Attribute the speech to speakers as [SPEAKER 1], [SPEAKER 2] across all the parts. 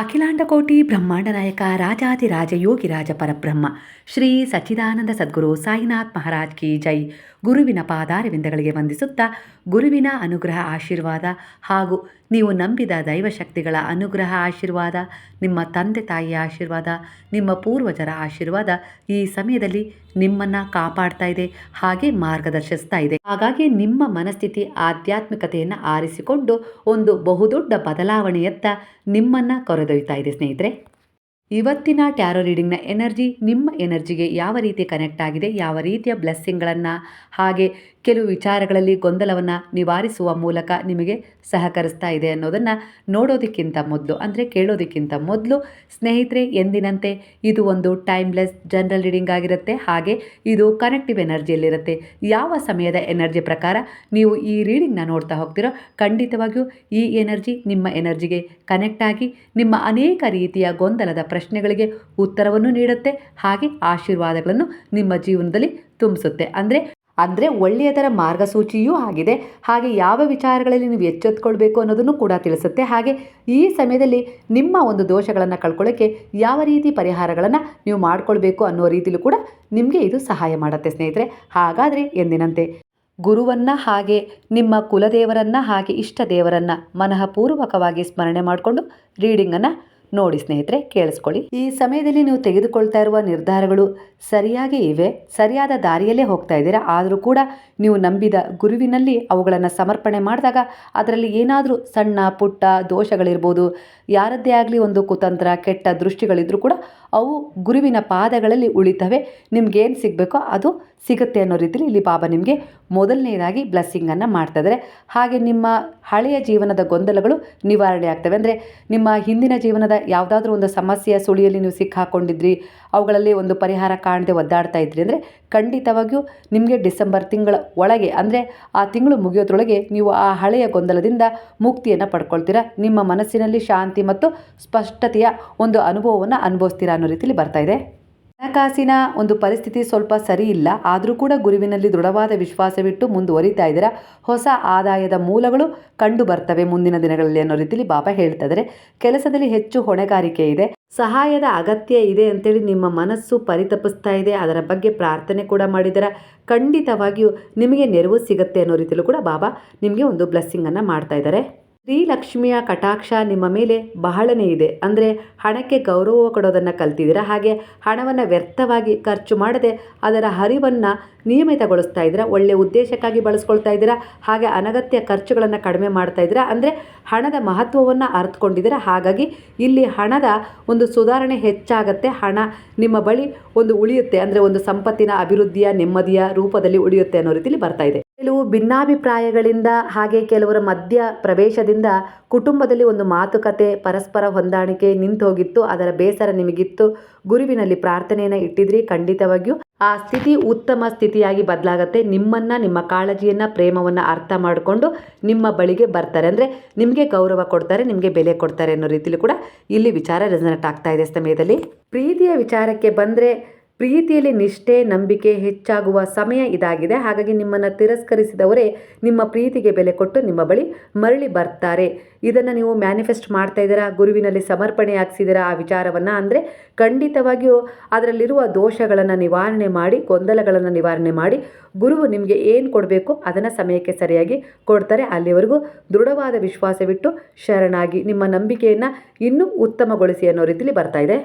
[SPEAKER 1] ಅಖಿಲಾಂಡಕೋಟಿ ಬ್ರಹ್ಮಾಂಡ ನಾಯಕ ರಾಜಾದಿರಾಜ ಯೋಗಿರಾಜ ಪರಬ್ರಹ್ಮ ಶ್ರೀ ಸಚ್ಚಿದಾನಂದ ಸದ್ಗುರು ಸಾಯಿನಾಥ್ ಮಹಾರಾಜ್ ಕಿ ಜೈ. ಗುರುವಿನ ಪಾದಾರವಿಂದಗಳಿಗೆ ವಂದಿಸುತ್ತಾ ಗುರುವಿನ ಅನುಗ್ರಹ ಆಶೀರ್ವಾದ ಹಾಗೂ ನೀವು ನಂಬಿದ ದೈವಶಕ್ತಿಗಳ ಅನುಗ್ರಹ ಆಶೀರ್ವಾದ, ನಿಮ್ಮ ತಂದೆ ತಾಯಿಯ ಆಶೀರ್ವಾದ, ನಿಮ್ಮ ಪೂರ್ವಜರ ಆಶೀರ್ವಾದ ಈ ಸಮಯದಲ್ಲಿ ನಿಮ್ಮನ್ನು ಕಾಪಾಡ್ತಾ ಇದೆ, ಹಾಗೆ ಮಾರ್ಗದರ್ಶಿಸ್ತಾ ಇದೆ. ಹಾಗಾಗಿ ನಿಮ್ಮ ಮನಸ್ಥಿತಿ ಆಧ್ಯಾತ್ಮಿಕತೆಯನ್ನು ಆರಿಸಿಕೊಂಡು ಒಂದು ಬಹುದೊಡ್ಡ ಬದಲಾವಣೆಯತ್ತ ನಿಮ್ಮನ್ನು ಕರೆದೊಯ್ತಾ ಇದೆ ಸ್ನೇಹಿತರೆ. ಇವತ್ತಿನ ಟ್ಯಾರೋ ರೀಡಿಂಗ್ನ ಎನರ್ಜಿ ನಿಮ್ಮ ಎನರ್ಜಿಗೆ ಯಾವ ರೀತಿ ಕನೆಕ್ಟ್ ಆಗಿದೆ ಯಾವ ರೀತಿಯ ಬ್ಲೆಸ್ಸಿಂಗ್ಗಳನ್ನು ಹಾಗೆ ಕೆಲವು ವಿಚಾರಗಳಲ್ಲಿ ಗೊಂದಲವನ್ನು ನಿವಾರಿಸುವ ಮೂಲಕ ನಿಮಗೆ ಸಹಕರಿಸ್ತಾ ಇದೆ ಅನ್ನೋದನ್ನು ನೋಡೋದಕ್ಕಿಂತ ಮೊದಲು, ಅಂದರೆ ಕೇಳೋದಕ್ಕಿಂತ ಮೊದಲು ಸ್ನೇಹಿತರೆ, ಎಂದಿನಂತೆ ಇದು ಒಂದು ಟೈಮ್ಲೆಸ್ ಜನರಲ್ ರೀಡಿಂಗ್ ಆಗಿರುತ್ತೆ. ಹಾಗೆ ಇದು ಕನೆಕ್ಟಿವ್ ಎನರ್ಜಿಯಲ್ಲಿರುತ್ತೆ. ಯಾವ ಸಮಯದ ಎನರ್ಜಿ ಪ್ರಕಾರ ನೀವು ಈ ರೀಡಿಂಗ್ನ ನೋಡ್ತಾ ಹೋಗ್ತಿರೋ, ಖಂಡಿತವಾಗಿಯೂ ಈ ಎನರ್ಜಿ ನಿಮ್ಮ ಎನರ್ಜಿಗೆ ಕನೆಕ್ಟ್ ಆಗಿ ನಿಮ್ಮ ಅನೇಕ ರೀತಿಯ ಗೊಂದಲದ ಪ್ರಶ್ನೆಗಳಿಗೆ ಉತ್ತರವನ್ನು ನೀಡುತ್ತೆ. ಹಾಗೆ ಆಶೀರ್ವಾದಗಳನ್ನು ನಿಮ್ಮ ಜೀವನದಲ್ಲಿ ತುಂಬಿಸುತ್ತೆ. ಅಂದರೆ ಅಂದರೆ ಒಳ್ಳೆಯದರ ಮಾರ್ಗಸೂಚಿಯೂ ಆಗಿದೆ. ಹಾಗೆ ಯಾವ ವಿಚಾರಗಳಲ್ಲಿ ನೀವು ಎಚ್ಚೆತ್ಕೊಳ್ಬೇಕು ಅನ್ನೋದನ್ನು ಕೂಡ ತಿಳಿಸುತ್ತೆ. ಹಾಗೆ ಈ ಸಮಯದಲ್ಲಿ ನಿಮ್ಮ ಒಂದು ದೋಷಗಳನ್ನು ಕಳ್ಕೊಳ್ಳೋಕ್ಕೆ ಯಾವ ರೀತಿ ಪರಿಹಾರಗಳನ್ನು ನೀವು ಮಾಡಿಕೊಳ್ಬೇಕು ಅನ್ನೋ ರೀತಿಲೂ ಕೂಡ ನಿಮಗೆ ಇದು ಸಹಾಯ ಮಾಡುತ್ತೆ ಸ್ನೇಹಿತರೆ. ಹಾಗಾದರೆ ಎಂದಿನಂತೆ, ಗುರುವನ್ನು ಹಾಗೆ ನಿಮ್ಮ ಕುಲದೇವರನ್ನು ಹಾಗೆ ಇಷ್ಟ ದೇವರನ್ನು ಮನಃಪೂರ್ವಕವಾಗಿ ಸ್ಮರಣೆ ಮಾಡಿಕೊಂಡು ರೀಡಿಂಗನ್ನು ನೋಡಿ ಸ್ನೇಹಿತರೆ, ಕೇಳಿಸ್ಕೊಳ್ಳಿ. ಈ ಸಮಯದಲ್ಲಿ ನೀವು ತೆಗೆದುಕೊಳ್ತಾ ಇರುವ ನಿರ್ಧಾರಗಳು ಸರಿಯಾಗಿ ಇವೆ, ಸರಿಯಾದ ದಾರಿಯಲ್ಲೇ ಹೋಗ್ತಾ ಇದ್ದೀರಾ, ಆದರೂ ಕೂಡ ನೀವು ನಂಬಿದ ಗುರುವಿನಲ್ಲಿ ಅವುಗಳನ್ನು ಸಮರ್ಪಣೆ ಮಾಡಿದಾಗ ಅದರಲ್ಲಿ ಏನಾದರೂ ಸಣ್ಣ, ಪುಟ್ಟ ದೋಷಗಳಿರ್ಬೋದು, ಯಾರದ್ದೇ ಆಗಲಿ ಒಂದು ಕುತಂತ್ರ, ಕೆಟ್ಟ ದೃಷ್ಟಿಗಳಿದ್ರೂ ಕೂಡ ಅವು ಗುರುವಿನ ಪಾದಗಳಲ್ಲಿ ಉಳಿತವೆ. ನಿಮ್ಗೇನು ಸಿಗಬೇಕೋ ಅದು ಸಿಗುತ್ತೆ ಅನ್ನೋ ರೀತಿಯಲ್ಲಿ ಇಲ್ಲಿ ಬಾಬಾ ನಿಮಗೆ ಮೊದಲನೇದಾಗಿ ಬ್ಲೆಸ್ಸಿಂಗನ್ನು ಮಾಡ್ತಾ ಇದ್ದಾರೆ ಹಾಗೆ ನಿಮ್ಮ ಹಳೆಯ ಜೀವನದ ಗೊಂದಲಗಳು ನಿವಾರಣೆ ಆಗ್ತವೆ. ಅಂದರೆ ನಿಮ್ಮ ಹಿಂದಿನ ಜೀವನದ ಯಾವುದಾದ್ರೂ ಒಂದು ಸಮಸ್ಯೆಯ ಸುಳಿಯಲ್ಲಿ ನೀವು ಸಿಕ್ಕಾಕೊಂಡಿದ್ರಿ ಅವುಗಳಲ್ಲಿ ಒಂದು ಪರಿಹಾರ ಕಾಣದೆ ಒದ್ದಾಡ್ತಾ ಇದ್ರಿ ಅಂದರೆ ಖಂಡಿತವಾಗಿಯೂ ನಿಮಗೆ ಡಿಸೆಂಬರ್ ತಿಂಗಳ ಒಳಗೆ ಅಂದರೆ ಆ ತಿಂಗಳು ಮುಗಿಯೋದ್ರೊಳಗೆ ನೀವು ಆ ಹಳೆಯ ಗೊಂದಲದಿಂದ ಮುಕ್ತಿಯನ್ನು ಪಡ್ಕೊಳ್ತೀರಾ. ನಿಮ್ಮ ಮನಸ್ಸಿನಲ್ಲಿ ಶಾಂತಿ ಮತ್ತು ಸ್ಪಷ್ಟತೆಯ ಒಂದು ಅನುಭವವನ್ನು ಅನುಭವಿಸ್ತೀರಾ ಅನ್ನೋ ರೀತಿಯಲ್ಲಿ ಬರ್ತಾ ಇದೆ. ಹಣಕಾಸಿನ ಒಂದು ಪರಿಸ್ಥಿತಿ ಸ್ವಲ್ಪ ಸರಿ ಇಲ್ಲ. ಆದರೂ ಕೂಡ ಗುರುವಿನಲ್ಲಿ ದೃಢವಾದ ವಿಶ್ವಾಸವಿಟ್ಟು ಮುಂದುವರಿತಾ ಇದ್ದೀರಾ? ಹೊಸ ಆದಾಯದ ಮೂಲಗಳು ಕಂಡು ಬರ್ತವೆ ಮುಂದಿನ ದಿನಗಳಲ್ಲಿ ಅನ್ನೋ ರೀತಿಯಲ್ಲಿ ಬಾಬಾ ಹೇಳ್ತಾ ಇದ್ದಾರೆ ಕೆಲಸದಲ್ಲಿ ಹೆಚ್ಚು ಹೊಣೆಗಾರಿಕೆ ಇದೆ. ಸಹಾಯದ ಅಗತ್ಯ ಇದೆ ಅಂತೇಳಿ ನಿಮ್ಮ ಮನಸ್ಸು ಪರಿತಪಿಸ್ತಾ ಇದೆ. ಅದರ ಬಗ್ಗೆ ಪ್ರಾರ್ಥನೆ ಕೂಡ ಮಾಡಿದರ ಖಂಡಿತವಾಗಿಯೂ ನಿಮಗೆ ನೆರವು ಸಿಗುತ್ತೆ ಅನ್ನೋ ರೀತಿಯಲ್ಲೂ ಕೂಡ ಬಾಬಾ ನಿಮಗೆ ಒಂದು ಬ್ಲೆಸ್ಸಿಂಗನ್ನು ಮಾಡ್ತಾ ಇದ್ದಾರೆ. ಶ್ರೀಲಕ್ಷ್ಮಿಯ ಕಟಾಕ್ಷ ನಿಮ್ಮ ಮೇಲೆ ಬಹಳನೇ ಇದೆ. ಅಂದರೆ ಹಣಕ್ಕೆ ಗೌರವ ಕೊಡೋದನ್ನು ಕಲ್ತಿದ್ದೀರಾ? ಹಾಗೆ ಹಣವನ್ನು ವ್ಯರ್ಥವಾಗಿ ಖರ್ಚು ಮಾಡದೆ ಅದರ ಹರಿವನ್ನು ನಿಯಮಿತಗೊಳಿಸ್ತಾ ಇದ್ದೀರಾ? ಒಳ್ಳೆಯ ಉದ್ದೇಶಕ್ಕಾಗಿ ಬಳಸ್ಕೊಳ್ತಾ ಇದ್ದೀರಾ? ಹಾಗೆ ಅನಗತ್ಯ ಖರ್ಚುಗಳನ್ನು ಕಡಿಮೆ ಮಾಡ್ತಾ ಇದ್ದೀರಾ? ಅಂದರೆ ಹಣದ ಮಹತ್ವವನ್ನು ಅರ್ಥಕೊಂಡಿದ್ದೀರಾ ಹಾಗಾಗಿ ಇಲ್ಲಿ ಹಣದ ಒಂದು ಸುಧಾರಣೆ ಹೆಚ್ಚಾಗತ್ತೆ. ಹಣ ನಿಮ್ಮ ಬಳಿ ಒಂದು ಉಳಿಯುತ್ತೆ. ಅಂದರೆ ಒಂದು ಸಂಪತ್ತಿನ ಅಭಿವೃದ್ಧಿಯ ನೆಮ್ಮದಿಯ ರೂಪದಲ್ಲಿ ಉಳಿಯುತ್ತೆ ಅನ್ನೋ ರೀತಿಯಲ್ಲಿ ಬರ್ತಾ ಇದೆ. ಕೆಲವು ಭಿನ್ನಾಭಿಪ್ರಾಯಗಳಿಂದ ಹಾಗೆ ಕೆಲವರ ಮಧ್ಯ ಪ್ರವೇಶದಿಂದ ಕುಟುಂಬದಲ್ಲಿ ಒಂದು ಮಾತುಕತೆ, ಪರಸ್ಪರ ಹೊಂದಾಣಿಕೆ ನಿಂತು ಹೋಗಿತ್ತು ಅದರ ಬೇಸರ ನಿಮಗಿತ್ತು. ಗುರುವಿನಲ್ಲಿ ಪ್ರಾರ್ಥನೆಯನ್ನು ಇಟ್ಟಿದ್ರಿ. ಖಂಡಿತವಾಗಿಯೂ ಆ ಸ್ಥಿತಿ ಉತ್ತಮ ಸ್ಥಿತಿಯಾಗಿ ಬದಲಾಗತ್ತೆ. ನಿಮ್ಮನ್ನು, ನಿಮ್ಮ ಕಾಳಜಿಯನ್ನು, ಪ್ರೇಮವನ್ನು ಅರ್ಥ ಮಾಡಿಕೊಂಡು ನಿಮ್ಮ ಬಳಿಗೆ ಬರ್ತಾರೆ. ಅಂದರೆ ನಿಮಗೆ ಗೌರವ ಕೊಡ್ತಾರೆ, ನಿಮಗೆ ಬೆಲೆ ಕೊಡ್ತಾರೆ ಅನ್ನೋ ರೀತಿಯಲ್ಲಿ ಕೂಡ ಇಲ್ಲಿ ವಿಚಾರ ರೆಸನೆಟ್ ಆಗ್ತಾ ಇದೆ ಸಮಯದಲ್ಲಿ. ಪ್ರೀತಿಯ ವಿಚಾರಕ್ಕೆ ಬಂದರೆ ಪ್ರೀತಿಯಲ್ಲಿ ನಿಷ್ಠೆ, ನಂಬಿಕೆ ಹೆಚ್ಚಾಗುವ ಸಮಯ ಇದಾಗಿದೆ. ಹಾಗಾಗಿ ನಿಮ್ಮನ್ನು ತಿರಸ್ಕರಿಸಿದವರೇ ನಿಮ್ಮ ಪ್ರೀತಿಗೆ ಬೆಲೆ ಕೊಟ್ಟು ನಿಮ್ಮ ಬಳಿ ಮರಳಿ ಬರ್ತಾರೆ. ಇದನ್ನು ನೀವು ಮ್ಯಾನಿಫೆಸ್ಟ್ ಮಾಡ್ತಾ ಇದ್ದೀರಾ? ಗುರುವಿನಲ್ಲಿ ಸಮರ್ಪಣೆ ಹಾಕ್ಸಿದ್ದೀರಾ? ಆ ವಿಚಾರವನ್ನು ಅಂದರೆ ಖಂಡಿತವಾಗಿಯೂ ಅದರಲ್ಲಿರುವ ದೋಷಗಳನ್ನು ನಿವಾರಣೆ ಮಾಡಿ, ಗೊಂದಲಗಳನ್ನು ನಿವಾರಣೆ ಮಾಡಿ ಗುರುವು ನಿಮಗೆ ಏನು ಕೊಡಬೇಕು ಅದನ್ನು ಸಮಯಕ್ಕೆ ಸರಿಯಾಗಿ ಕೊಡ್ತಾರೆ. ಅಲ್ಲಿವರೆಗೂ ದೃಢವಾದ ವಿಶ್ವಾಸವಿಟ್ಟು ಶರಣಾಗಿ ನಿಮ್ಮ ನಂಬಿಕೆಯನ್ನು ಇನ್ನೂ ಉತ್ತಮಗೊಳಿಸಿ ಅನ್ನೋ ರೀತಿಯಲ್ಲಿ ಬರ್ತಾ ಇದೆ.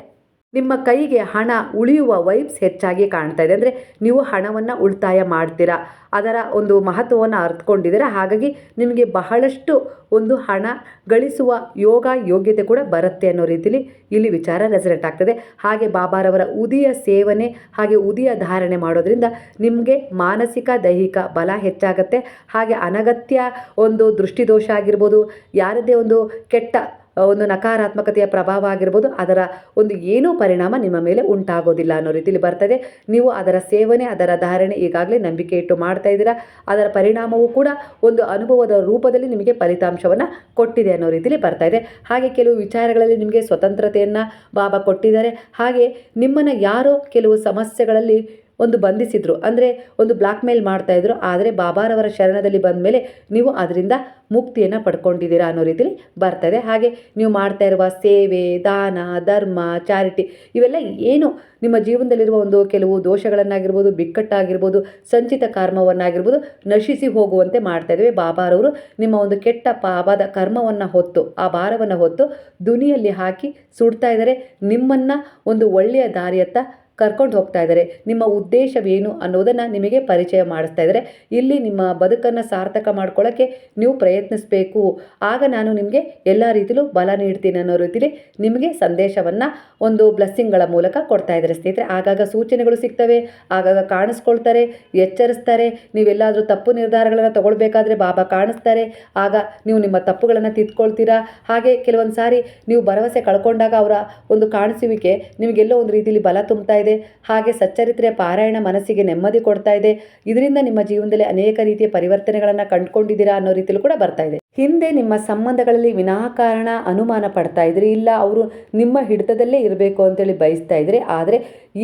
[SPEAKER 1] ನಿಮ್ಮ ಕೈಗೆ ಹಣ ಉಳಿಯುವ ವೈಬ್ಸ್ ಹೆಚ್ಚಾಗಿ ಕಾಣ್ತಾ ಇದೆ. ಅಂದರೆ ನೀವು ಹಣವನ್ನು ಉಳಿತಾಯ ಮಾಡ್ತೀರಾ, ಅದರ ಒಂದು ಮಹತ್ವವನ್ನು ಅರ್ಥಕೊಂಡಿದ್ದೀರಾ ಹಾಗಾಗಿ ನಿಮಗೆ ಬಹಳಷ್ಟು ಒಂದು ಹಣ ಗಳಿಸುವ ಯೋಗ ಯೋಗ್ಯತೆ ಕೂಡ ಬರುತ್ತೆ ಅನ್ನೋ ರೀತಿಲಿ ಇಲ್ಲಿ ವಿಚಾರ ರೆಸನೆಟ್ ಆಗ್ತದೆ. ಹಾಗೆ ಬಾಬಾರವರ ಉದಿಯ ಸೇವನೆ ಹಾಗೆ ಉದಿಯ ಧಾರಣೆ ಮಾಡೋದ್ರಿಂದ ನಿಮಗೆ ಮಾನಸಿಕ, ದೈಹಿಕ ಬಲ ಹೆಚ್ಚಾಗತ್ತೆ. ಹಾಗೆ ಅನಗತ್ಯ ಒಂದು ದೃಷ್ಟಿದೋಷ ಆಗಿರ್ಬೋದು ಯಾರದೇ ಒಂದು ಕೆಟ್ಟ ಒಂದು ನಕಾರಾತ್ಮಕತೆಯ ಪ್ರಭಾವ ಆಗಿರ್ಬೋದು, ಅದರ ಒಂದು ಏನೂ ಪರಿಣಾಮ ನಿಮ್ಮ ಮೇಲೆ ಉಂಟಾಗೋದಿಲ್ಲ ಅನ್ನೋ ರೀತಿಯಲ್ಲಿ ಬರ್ತದೆ. ನೀವು ಅದರ ಸೇವನೆ, ಅದರ ಧಾರಣೆ ಈಗಾಗಲೇ ನಂಬಿಕೆ ಇಟ್ಟು ಮಾಡ್ತಾ ಇದ್ದೀರಾ. ಅದರ ಪರಿಣಾಮವೂ ಕೂಡ ಒಂದು ಅನುಭವದ ರೂಪದಲ್ಲಿ ನಿಮಗೆ ಫಲಿತಾಂಶವನ್ನು ಕೊಟ್ಟಿದೆ ಅನ್ನೋ ರೀತಿಯಲ್ಲಿ ಬರ್ತಾ ಇದೆ. ಹಾಗೆ ಕೆಲವು ವಿಚಾರಗಳಲ್ಲಿ ನಿಮಗೆ ಸ್ವತಂತ್ರತೆಯನ್ನು ಬಾಬಾ ಕೊಟ್ಟಿದ್ದಾರೆ. ಹಾಗೆ ನಿಮ್ಮನ್ನು ಯಾರೋ ಕೆಲವು ಸಮಸ್ಯೆಗಳಲ್ಲಿ ಒಂದು ಬಂಧಿಸಿದ್ರು. ಅಂದರೆ ಒಂದು ಬ್ಲ್ಯಾಕ್ ಮೇಲ್ ಮಾಡ್ತಾಯಿದ್ರು ಆದರೆ ಬಾಬಾರವರ ಶರಣದಲ್ಲಿ ಬಂದ ಮೇಲೆ ನೀವು ಅದರಿಂದ ಮುಕ್ತಿಯನ್ನು ಪಡ್ಕೊಂಡಿದ್ದೀರಾ ಅನ್ನೋ ರೀತಿಲಿ ಬರ್ತದೆ ಹಾಗೆ ನೀವು ಮಾಡ್ತಾ ಇರುವ ಸೇವೆ, ದಾನ, ಧರ್ಮ, ಚಾರಿಟಿ ಇವೆಲ್ಲ ಏನು ನಿಮ್ಮ ಜೀವನದಲ್ಲಿರುವ ಒಂದು ಕೆಲವು ದೋಷಗಳನ್ನಾಗಿರ್ಬೋದು, ಬಿಕ್ಕಟ್ಟಾಗಿರ್ಬೋದು, ಸಂಚಿತ ಕರ್ಮವನ್ನಾಗಿರ್ಬೋದು ನಶಿಸಿ ಹೋಗುವಂತೆ ಮಾಡ್ತಾ ಇದ್ದೇವೆ. ಬಾಬಾರವರು ನಿಮ್ಮ ಒಂದು ಕೆಟ್ಟ ಪಾಪದ ಕರ್ಮವನ್ನು ಹೊತ್ತು, ಆ ಭಾರವನ್ನು ಹೊತ್ತು ದುನಿಯಲ್ಲಿ ಹಾಕಿ ಸುಡ್ತಾ ಇದ್ದಾರೆ. ನಿಮ್ಮನ್ನು ಒಂದು ಒಳ್ಳೆಯ ದಾರಿಯತ್ತ ಕರ್ಕೊಂಡು ಹೋಗ್ತಾ ಇದ್ದಾರೆ. ನಿಮ್ಮ ಉದ್ದೇಶವೇನು ಅನ್ನೋದನ್ನು ನಿಮಗೆ ಪರಿಚಯ ಮಾಡಿಸ್ತಾ ಇದ್ದಾರೆ. ಇಲ್ಲಿ ನಿಮ್ಮ ಬದುಕನ್ನು ಸಾರ್ಥಕ ಮಾಡ್ಕೊಳ್ಳೋಕ್ಕೆ ನೀವು ಪ್ರಯತ್ನಿಸಬೇಕು. ಆಗ ನಾನು ನಿಮಗೆ ಎಲ್ಲ ರೀತಿಲೂ ಬಲ ನೀಡ್ತೀನಿ ಅನ್ನೋ ರೀತಿಲಿ ನಿಮಗೆ ಸಂದೇಶವನ್ನು ಒಂದು ಬ್ಲೆಸ್ಸಿಂಗ್ಗಳ ಮೂಲಕ ಕೊಡ್ತಾ ಇದ್ದಾರೆ ಸ್ನೇಹಿತರೆ. ಆಗಾಗ ಸೂಚನೆಗಳು ಸಿಗ್ತವೆ, ಆಗಾಗ ಕಾಣಿಸ್ಕೊಳ್ತಾರೆ, ಎಚ್ಚರಿಸ್ತಾರೆ. ನೀವೆಲ್ಲಾದರೂ ತಪ್ಪು ನಿರ್ಧಾರಗಳನ್ನು ತಗೊಳ್ಬೇಕಾದ್ರೆ ಬಾಬಾ ಕಾಣಿಸ್ತಾರೆ. ಆಗ ನೀವು ನಿಮ್ಮ ತಪ್ಪುಗಳನ್ನು ತಿದ್ಕೊಳ್ತೀರಾ? ಹಾಗೆ ಕೆಲವೊಂದು ಸಾರಿ ನೀವು ಭರವಸೆ ಕಳ್ಕೊಂಡಾಗ ಅವರ ಒಂದು ಕಾಣಿಸುವಿಕೆ ನಿಮಗೆಲ್ಲೋ ಒಂದು ರೀತಿಯಲ್ಲಿ ಬಲ ತುಂಬ್ತಾ ಇದೆ. ಹಾಗೆ ಸಚ್ಚರಿತ್ರೆಯ ಪಾರಾಯಣ ಮನಸ್ಸಿಗೆ ನೆಮ್ಮದಿ ಕೊಡ್ತಾ ಇದೆ. ಇದರಿಂದ ನಿಮ್ಮ ಜೀವನದಲ್ಲಿ ಅನೇಕ ರೀತಿಯ ಪರಿವರ್ತನೆಗಳನ್ನು ಕಂಡುಕೊಂಡಿದ್ದೀರಾ ಅನ್ನೋ ರೀತಿಯಲ್ಲೂ ಕೂಡ ಬರ್ತಾ ಇದೆ. ಹಿಂದೆ ನಿಮ್ಮ ಸಂಬಂಧಗಳಲ್ಲಿ ವಿನಾಕಾರಣ ಅನುಮಾನ ಪಡ್ತಾ ಇದ್ರಿ. ಇಲ್ಲ, ಅವರು ನಿಮ್ಮ ಹಿಡಿತದಲ್ಲೇ ಇರಬೇಕು ಅಂತೇಳಿ ಬಯಸ್ತಾ ಇದ್ರಿ. ಆದರೆ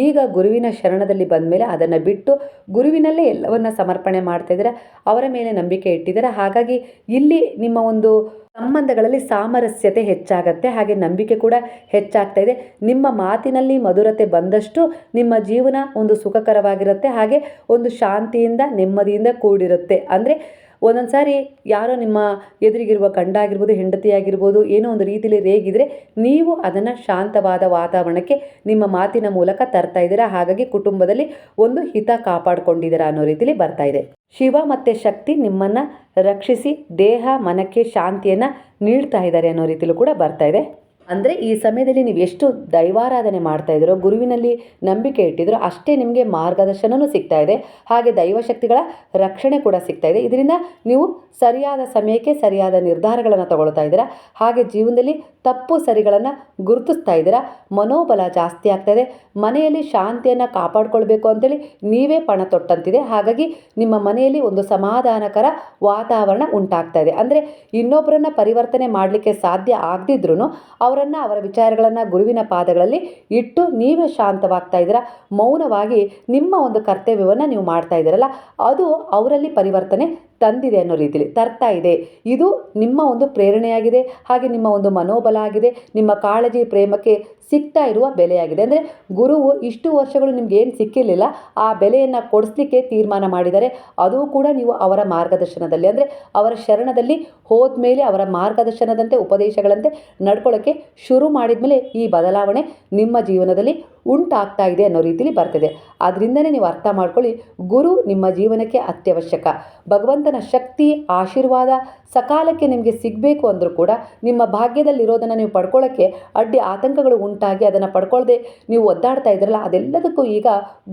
[SPEAKER 1] ಈಗ ಗುರುವಿನ ಶರಣದಲ್ಲಿ ಬಂದ ಮೇಲೆ ಅದನ್ನು ಬಿಟ್ಟು ಗುರುವಿನಲ್ಲೇ ಎಲ್ಲವನ್ನ ಸಮರ್ಪಣೆ ಮಾಡ್ತಾ ಇದ್ದೀರಾ? ಅವರ ಮೇಲೆ ನಂಬಿಕೆ ಇಟ್ಟಿದ್ದೀರಾ? ಹಾಗಾಗಿ ಇಲ್ಲಿ ನಿಮ್ಮ ಒಂದು ಸಂಬಂಧಗಳಲ್ಲಿ ಸಾಮರಸ್ಯತೆ ಹೆಚ್ಚಾಗತ್ತೆ, ಹಾಗೆ ನಂಬಿಕೆ ಕೂಡ ಹೆಚ್ಚಾಗ್ತಾ ಇದೆ. ನಿಮ್ಮ ಮಾತಿನಲ್ಲಿ ಮಧುರತೆ ಬಂದಷ್ಟು ನಿಮ್ಮ ಜೀವನ ಒಂದು ಸುಖಕರವಾಗಿರುತ್ತೆ, ಹಾಗೆ ಒಂದು ಶಾಂತಿಯಿಂದ, ನೆಮ್ಮದಿಯಿಂದ ಕೂಡಿರುತ್ತೆ. ಅಂದರೆ ಒಂದೊಂದು ಸಾರಿ ಯಾರೋ ನಿಮ್ಮ ಎದುರಿಗಿರುವ ಗಂಡ ಆಗಿರ್ಬೋದು ಹೆಂಡತಿ ಏನೋ ಒಂದು ರೀತಿಯಲ್ಲಿ ರೇಗಿದರೆ ನೀವು ಅದನ್ನು ಶಾಂತವಾದ ವಾತಾವರಣಕ್ಕೆ ನಿಮ್ಮ ಮಾತಿನ ಮೂಲಕ ತರ್ತಾ ಇದ್ದೀರಾ? ಹಾಗಾಗಿ ಕುಟುಂಬದಲ್ಲಿ ಒಂದು ಹಿತ ಕಾಪಾಡ್ಕೊಂಡಿದ್ದೀರಾ ಅನ್ನೋ ರೀತಿಲಿ ಬರ್ತಾ ಇದೆ. ಶಿವ ಮತ್ತು ಶಕ್ತಿ ನಿಮ್ಮನ್ನು ರಕ್ಷಿಸಿ ದೇಹ, ಮನಕ್ಕೆ ಶಾಂತಿಯನ್ನು ನೀಡ್ತಾ ಇದ್ದಾರೆ ಅನ್ನೋ ರೀತಿಲೂ ಕೂಡ ಬರ್ತಾ ಇದೆ. ಅಂದರೆ ಈ ಸಮಯದಲ್ಲಿ ನೀವು ಎಷ್ಟು ದೈವಾರಾಧನೆ ಮಾಡ್ತಾ ಇದ್ದೀರೋ, ಗುರುವಿನಲ್ಲಿ ನಂಬಿಕೆ ಇಟ್ಟಿದ್ರು ಅಷ್ಟೇ ನಿಮಗೆ ಮಾರ್ಗದರ್ಶನವೂ ಸಿಗ್ತಾ ಇದೆ. ಹಾಗೆ ದೈವಶಕ್ತಿಗಳ ರಕ್ಷಣೆ ಕೂಡ ಸಿಗ್ತಾ ಇದೆ. ಇದರಿಂದ ನೀವು ಸರಿಯಾದ ಸಮಯಕ್ಕೆ ಸರಿಯಾದ ನಿರ್ಧಾರಗಳನ್ನು ತಗೊಳ್ತಾ ಇದ್ದೀರಾ. ಹಾಗೆ ಜೀವನದಲ್ಲಿ ತಪ್ಪು ಸರಿಗಳನ್ನು ಗುರುತಿಸ್ತಾ ಇದ್ದೀರಾ. ಮನೋಬಲ ಜಾಸ್ತಿ ಆಗ್ತಾ ಇದೆ. ಮನೆಯಲ್ಲಿ ಶಾಂತಿಯನ್ನು ಕಾಪಾಡಿಕೊಳ್ಬೇಕು ಅಂತೇಳಿ ನೀವೇ ಪಣ ತೊಟ್ಟಂತಿದೆ. ಹಾಗಾಗಿ ನಿಮ್ಮ ಮನೆಯಲ್ಲಿ ಒಂದು ಸಮಾಧಾನಕರ ವಾತಾವರಣ ಉಂಟಾಗ್ತಾ ಇದೆ. ಅಂದರೆ ಇನ್ನೊಬ್ಬರನ್ನ ಪರಿವರ್ತನೆ ಮಾಡಲಿಕ್ಕೆ ಸಾಧ್ಯ ಆಗದಿದ್ರೂ ಅವರನ್ನು, ಅವರ ವಿಚಾರಗಳನ್ನು ಗುರುವಿನ ಪಾದಗಳಲ್ಲಿ ಇಟ್ಟು ನೀವೇ ಶಾಂತವಾಗ್ತಾ ಇದ್ದೀರಾ? ಮೌನವಾಗಿ ನಿಮ್ಮ ಒಂದು ಕರ್ತವ್ಯವನ್ನು ನೀವು ಮಾಡ್ತಾ ಇದ್ದೀರಲ್ಲ, ಅದು ಅವರಲ್ಲಿ ಪರಿವರ್ತನೆ ತಂದಿದೆ ಅನ್ನೋ ರೀತಿಲಿ ತರ್ತಾ ಇದೆ. ಇದು ನಿಮ್ಮ ಒಂದು ಪ್ರೇರಣೆಯಾಗಿದೆ, ಹಾಗೆ ನಿಮ್ಮ ಒಂದು ಮನೋಬಲ ಆಗಿದೆ, ನಿಮ್ಮ ಕಾಳಜಿ, ಪ್ರೇಮಕ್ಕೆ ಸಿಗ್ತಾ ಇರುವ ಬೆಲೆಯಾಗಿದೆ. ಅಂದರೆ ಗುರುವು ಇಷ್ಟು ವರ್ಷಗಳು ನಿಮ್ಗೆ ಏನು ಸಿಕ್ಕಿರಲಿಲ್ಲ, ಆ ಬೆಲೆಯನ್ನು ಕೊಡಿಸ್ಲಿಕ್ಕೆ ತೀರ್ಮಾನ ಮಾಡಿದರೆ ಅದು ಕೂಡ ನೀವು ಅವರ ಮಾರ್ಗದರ್ಶನದಲ್ಲಿ, ಅಂದರೆ ಅವರ ಶರಣದಲ್ಲಿ ಹೋದ್ಮೇಲೆ ಅವರ ಮಾರ್ಗದರ್ಶನದಂತೆ, ಉಪದೇಶಗಳಂತೆ ನಡ್ಕೊಳ್ಳೋಕ್ಕೆ ಶುರು ಮಾಡಿದ ಮೇಲೆ ಈ ಬದಲಾವಣೆ ನಿಮ್ಮ ಜೀವನದಲ್ಲಿ ಉಂಟಾಗ್ತಾ ಇದೆ ಅನ್ನೋ ರೀತಿಲಿ ಬರ್ತಿದೆ. ಅದರಿಂದನೇ ನೀವು ಅರ್ಥ ಮಾಡ್ಕೊಳ್ಳಿ, ಗುರು ನಿಮ್ಮ ಜೀವನಕ್ಕೆ ಅತ್ಯವಶ್ಯಕ. ಭಗವಂತನ ಶಕ್ತಿ, ಆಶೀರ್ವಾದ ಸಕಾಲಕ್ಕೆ ನಿಮಗೆ ಸಿಗಬೇಕು ಅಂದರೂ ಕೂಡ ನಿಮ್ಮ ಭಾಗ್ಯದಲ್ಲಿರೋದನ್ನು ನೀವು ಪಡ್ಕೊಳ್ಳೋಕ್ಕೆ ಅಡ್ಡಿ ಆತಂಕಗಳು ಉಂಟಾಗಿ ಅದನ್ನು ಪಡ್ಕೊಳ್ಳದೆ ನೀವು ಒದ್ದಾಡ್ತಾ ಇದ್ರಲ್ಲ, ಅದೆಲ್ಲದಕ್ಕೂ ಈಗ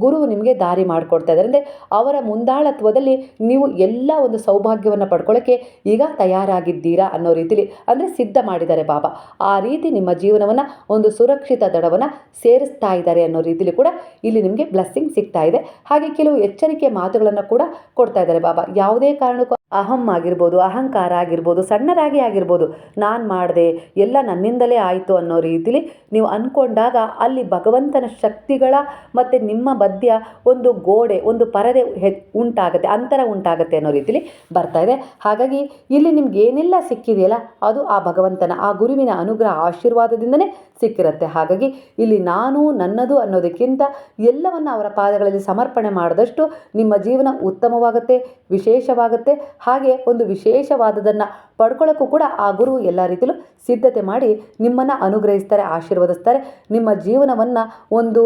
[SPEAKER 1] ಗುರು ನಿಮಗೆ ದಾರಿ ಮಾಡಿಕೊಡ್ತಾ ಇದ್ದಾರೆ. ಅಂದರೆ ಅವರ ಮುಂದಾಳತ್ವದಲ್ಲಿ ನೀವು ಎಲ್ಲ ಒಂದು ಸೌಭಾಗ್ಯವನ್ನು ಪಡ್ಕೊಳ್ಳೋಕ್ಕೆ ಈಗ ತಯಾರಾಗಿದ್ದೀರಾ ಅನ್ನೋ ರೀತಿಲಿ ಅಂದರೆ ಸಿದ್ಧ ಮಾಡಿದ್ದಾರೆ ಬಾಬಾ ಆ ರೀತಿ ನಿಮ್ಮ ಜೀವನವನ್ನು ಒಂದು ಸುರಕ್ಷಿತ ದಡವನ್ನು ಸೇರಿಸ್ತಾ ಇದ್ದಾರೆ ಅನ್ನೋ ರೀತಿಲಿ ಕೂಡ ಇಲ್ಲಿ ನಿಮಗೆ ಬ್ಲಸ್ಸಿಂಗ್ ಸಿಗ್ತಾ ಇದೆ. ಹಾಗೆ ಕೆಲವು ಎಚ್ಚರಿಕೆ ಮಾತುಗಳನ್ನು ಕೂಡ ಕೊಡ್ತಾ ಇದ್ದಾರೆ. ಬಾಬಾ, ಯಾವುದೇ ಕಾರಣಕ್ಕೂ ಅಹಂ ಆಗಿರ್ಬೋದು, ಅಹಂಕಾರ ಆಗಿರ್ಬೋದು, ಸಣ್ಣದಾಗಿ ಆಗಿರ್ಬೋದು, ನಾನು ಮಾಡಿದೆ, ಎಲ್ಲ ನನ್ನಿಂದಲೇ ಆಯಿತು ಅನ್ನೋ ರೀತಿಲಿ ನೀವು ಅಂದ್ಕೊಂಡಾಗ ಅಲ್ಲಿ ಭಗವಂತನ ಶಕ್ತಿಗಳ ಮತ್ತು ನಿಮ್ಮ ಮಧ್ಯ ಒಂದು ಗೋಡೆ, ಒಂದು ಪರದೆ ಹೆ, ಉಂಟಾಗುತ್ತೆ, ಅಂತರ ಉಂಟಾಗುತ್ತೆ ಅನ್ನೋ ರೀತಿಲಿ ಬರ್ತಾ ಇದೆ. ಹಾಗಾಗಿ ಇಲ್ಲಿ ನಿಮ್ಗೆ ಏನೆಲ್ಲ ಸಿಕ್ಕಿದೆಯಲ್ಲ, ಅದು ಆ ಭಗವಂತನ, ಆ ಗುರುವಿನ ಅನುಗ್ರಹ ಆಶೀರ್ವಾದದಿಂದನೇ ಸಿಕ್ಕಿರುತ್ತೆ. ಹಾಗಾಗಿ ಇಲ್ಲಿ ನಾನು ನನ್ನದು ಅನ್ನೋದಕ್ಕಿಂತ ಎಲ್ಲವನ್ನು ಅವರ ಪಾದಗಳಲ್ಲಿ ಸಮರ್ಪಣೆ ಮಾಡಿದಷ್ಟು ನಿಮ್ಮ ಜೀವನ ಉತ್ತಮವಾಗುತ್ತೆ, ವಿಶೇಷವಾಗುತ್ತೆ. ಹಾಗೆ ಒಂದು ವಿಶೇಷವಾದದನ್ನು ಪಡ್ಕೊಳ್ಳೋಕ್ಕೂ ಕೂಡ ಆ ಗುರು ಎಲ್ಲ ರೀತಿಯಲ್ಲೂ ಸಿದ್ಧತೆ ಮಾಡಿ ನಿಮ್ಮನ್ನು ಅನುಗ್ರಹಿಸ್ತಾರೆ, ಆಶೀರ್ವದಿಸ್ತಾರೆ. ನಿಮ್ಮ ಜೀವನವನ್ನು ಒಂದು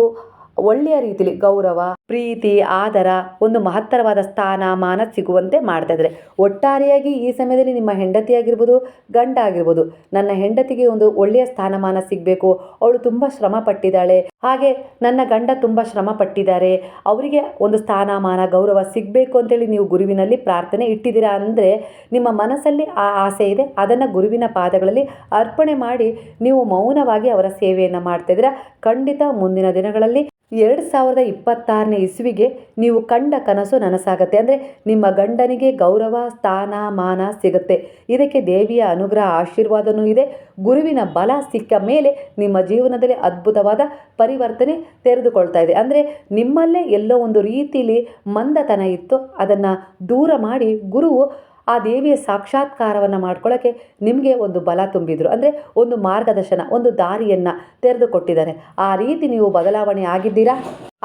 [SPEAKER 1] ಒಳ್ಳೆಯ ರೀತಿಲಿ ಗೌರವ, ಪ್ರೀತಿ, ಆದರ ಒಂದು ಮಹತ್ತರವಾದ ಸ್ಥಾನಮಾನ ಸಿಗುವಂತೆ ಮಾಡ್ತಾ ಇದ್ದಾರೆ. ಒಟ್ಟಾರೆಯಾಗಿ ಈ ಸಮಯದಲ್ಲಿ ನಿಮ್ಮ ಹೆಂಡತಿ ಆಗಿರ್ಬೋದು, ಗಂಡ ಆಗಿರ್ಬೋದು, ನನ್ನ ಹೆಂಡತಿಗೆ ಒಂದು ಒಳ್ಳೆಯ ಸ್ಥಾನಮಾನ ಸಿಗಬೇಕು. ಅವಳು ತುಂಬ ಶ್ರಮ ಪಟ್ಟಿದ್ದಾಳೆ. ಹಾಗೆ ನನ್ನ ಗಂಡ ತುಂಬ ಶ್ರಮ ಪಟ್ಟಿದ್ದಾರೆ. ಅವರಿಗೆ ಒಂದು ಸ್ಥಾನಮಾನ, ಗೌರವ ಸಿಗಬೇಕು ಅಂತೇಳಿ ನೀವು ಗುರುವಿನಲ್ಲಿ ಪ್ರಾರ್ಥನೆ ಇಟ್ಟಿದ್ದೀರಾ ಅಂದರೆ ನಿಮ್ಮ ಮನಸ್ಸಲ್ಲಿ ಆ ಆಸೆ ಇದೆ. ಅದನ್ನು ಗುರುವಿನ ಪಾದಗಳಲ್ಲಿ ಅರ್ಪಣೆ ಮಾಡಿ ನೀವು ಮೌನವಾಗಿ ಅವರ ಸೇವೆಯನ್ನು ಮಾಡ್ತಾ ಇದ್ದೀರಾ. ಖಂಡಿತ ಮುಂದಿನ ದಿನಗಳಲ್ಲಿ ಎರಡು ಸಾವಿರದ ಇಪ್ಪತ್ತಾರನೇ ಇಸ್ವಿಗೆ ನೀವು ಕಂಡ ಕನಸು ನನಸಾಗತ್ತೆ. ಅಂದರೆ ನಿಮ್ಮ ಗಂಡನಿಗೆ ಗೌರವ, ಸ್ಥಾನ, ಮಾನ ಸಿಗುತ್ತೆ. ಇದಕ್ಕೆ ದೇವಿಯ ಅನುಗ್ರಹ, ಆಶೀರ್ವಾದನೂ ಇದೆ. ಗುರುವಿನ ಬಲ ಸಿಕ್ಕ ಮೇಲೆ ನಿಮ್ಮ ಜೀವನದಲ್ಲಿ ಅದ್ಭುತವಾದ ಪರಿವರ್ತನೆ ತೆರೆದುಕೊಳ್ತಾ ಇದೆ. ಅಂದರೆ ನಿಮ್ಮಲ್ಲೇ ಎಲ್ಲೋ ಒಂದು ರೀತಿಯಲ್ಲಿ ಮಂದತನ ಇತ್ತು. ಅದನ್ನು ದೂರ ಮಾಡಿ ಗುರುವು ಆ ದೇವಿಯ ಸಾಕ್ಷಾತ್ಕಾರವನ್ನು ಮಾಡ್ಕೊಳ್ಳೋಕ್ಕೆ ನಿಮಗೆ ಒಂದು ಬಲ ತುಂಬಿದರು. ಅಂದರೆ ಒಂದು ಮಾರ್ಗದರ್ಶನ, ಒಂದು ದಾರಿಯನ್ನು ತೆರೆದುಕೊಟ್ಟಿದ್ದಾರೆ. ಆ ರೀತಿ ನೀವು ಬದಲಾವಣೆ ಆಗಿದ್ದೀರಾ?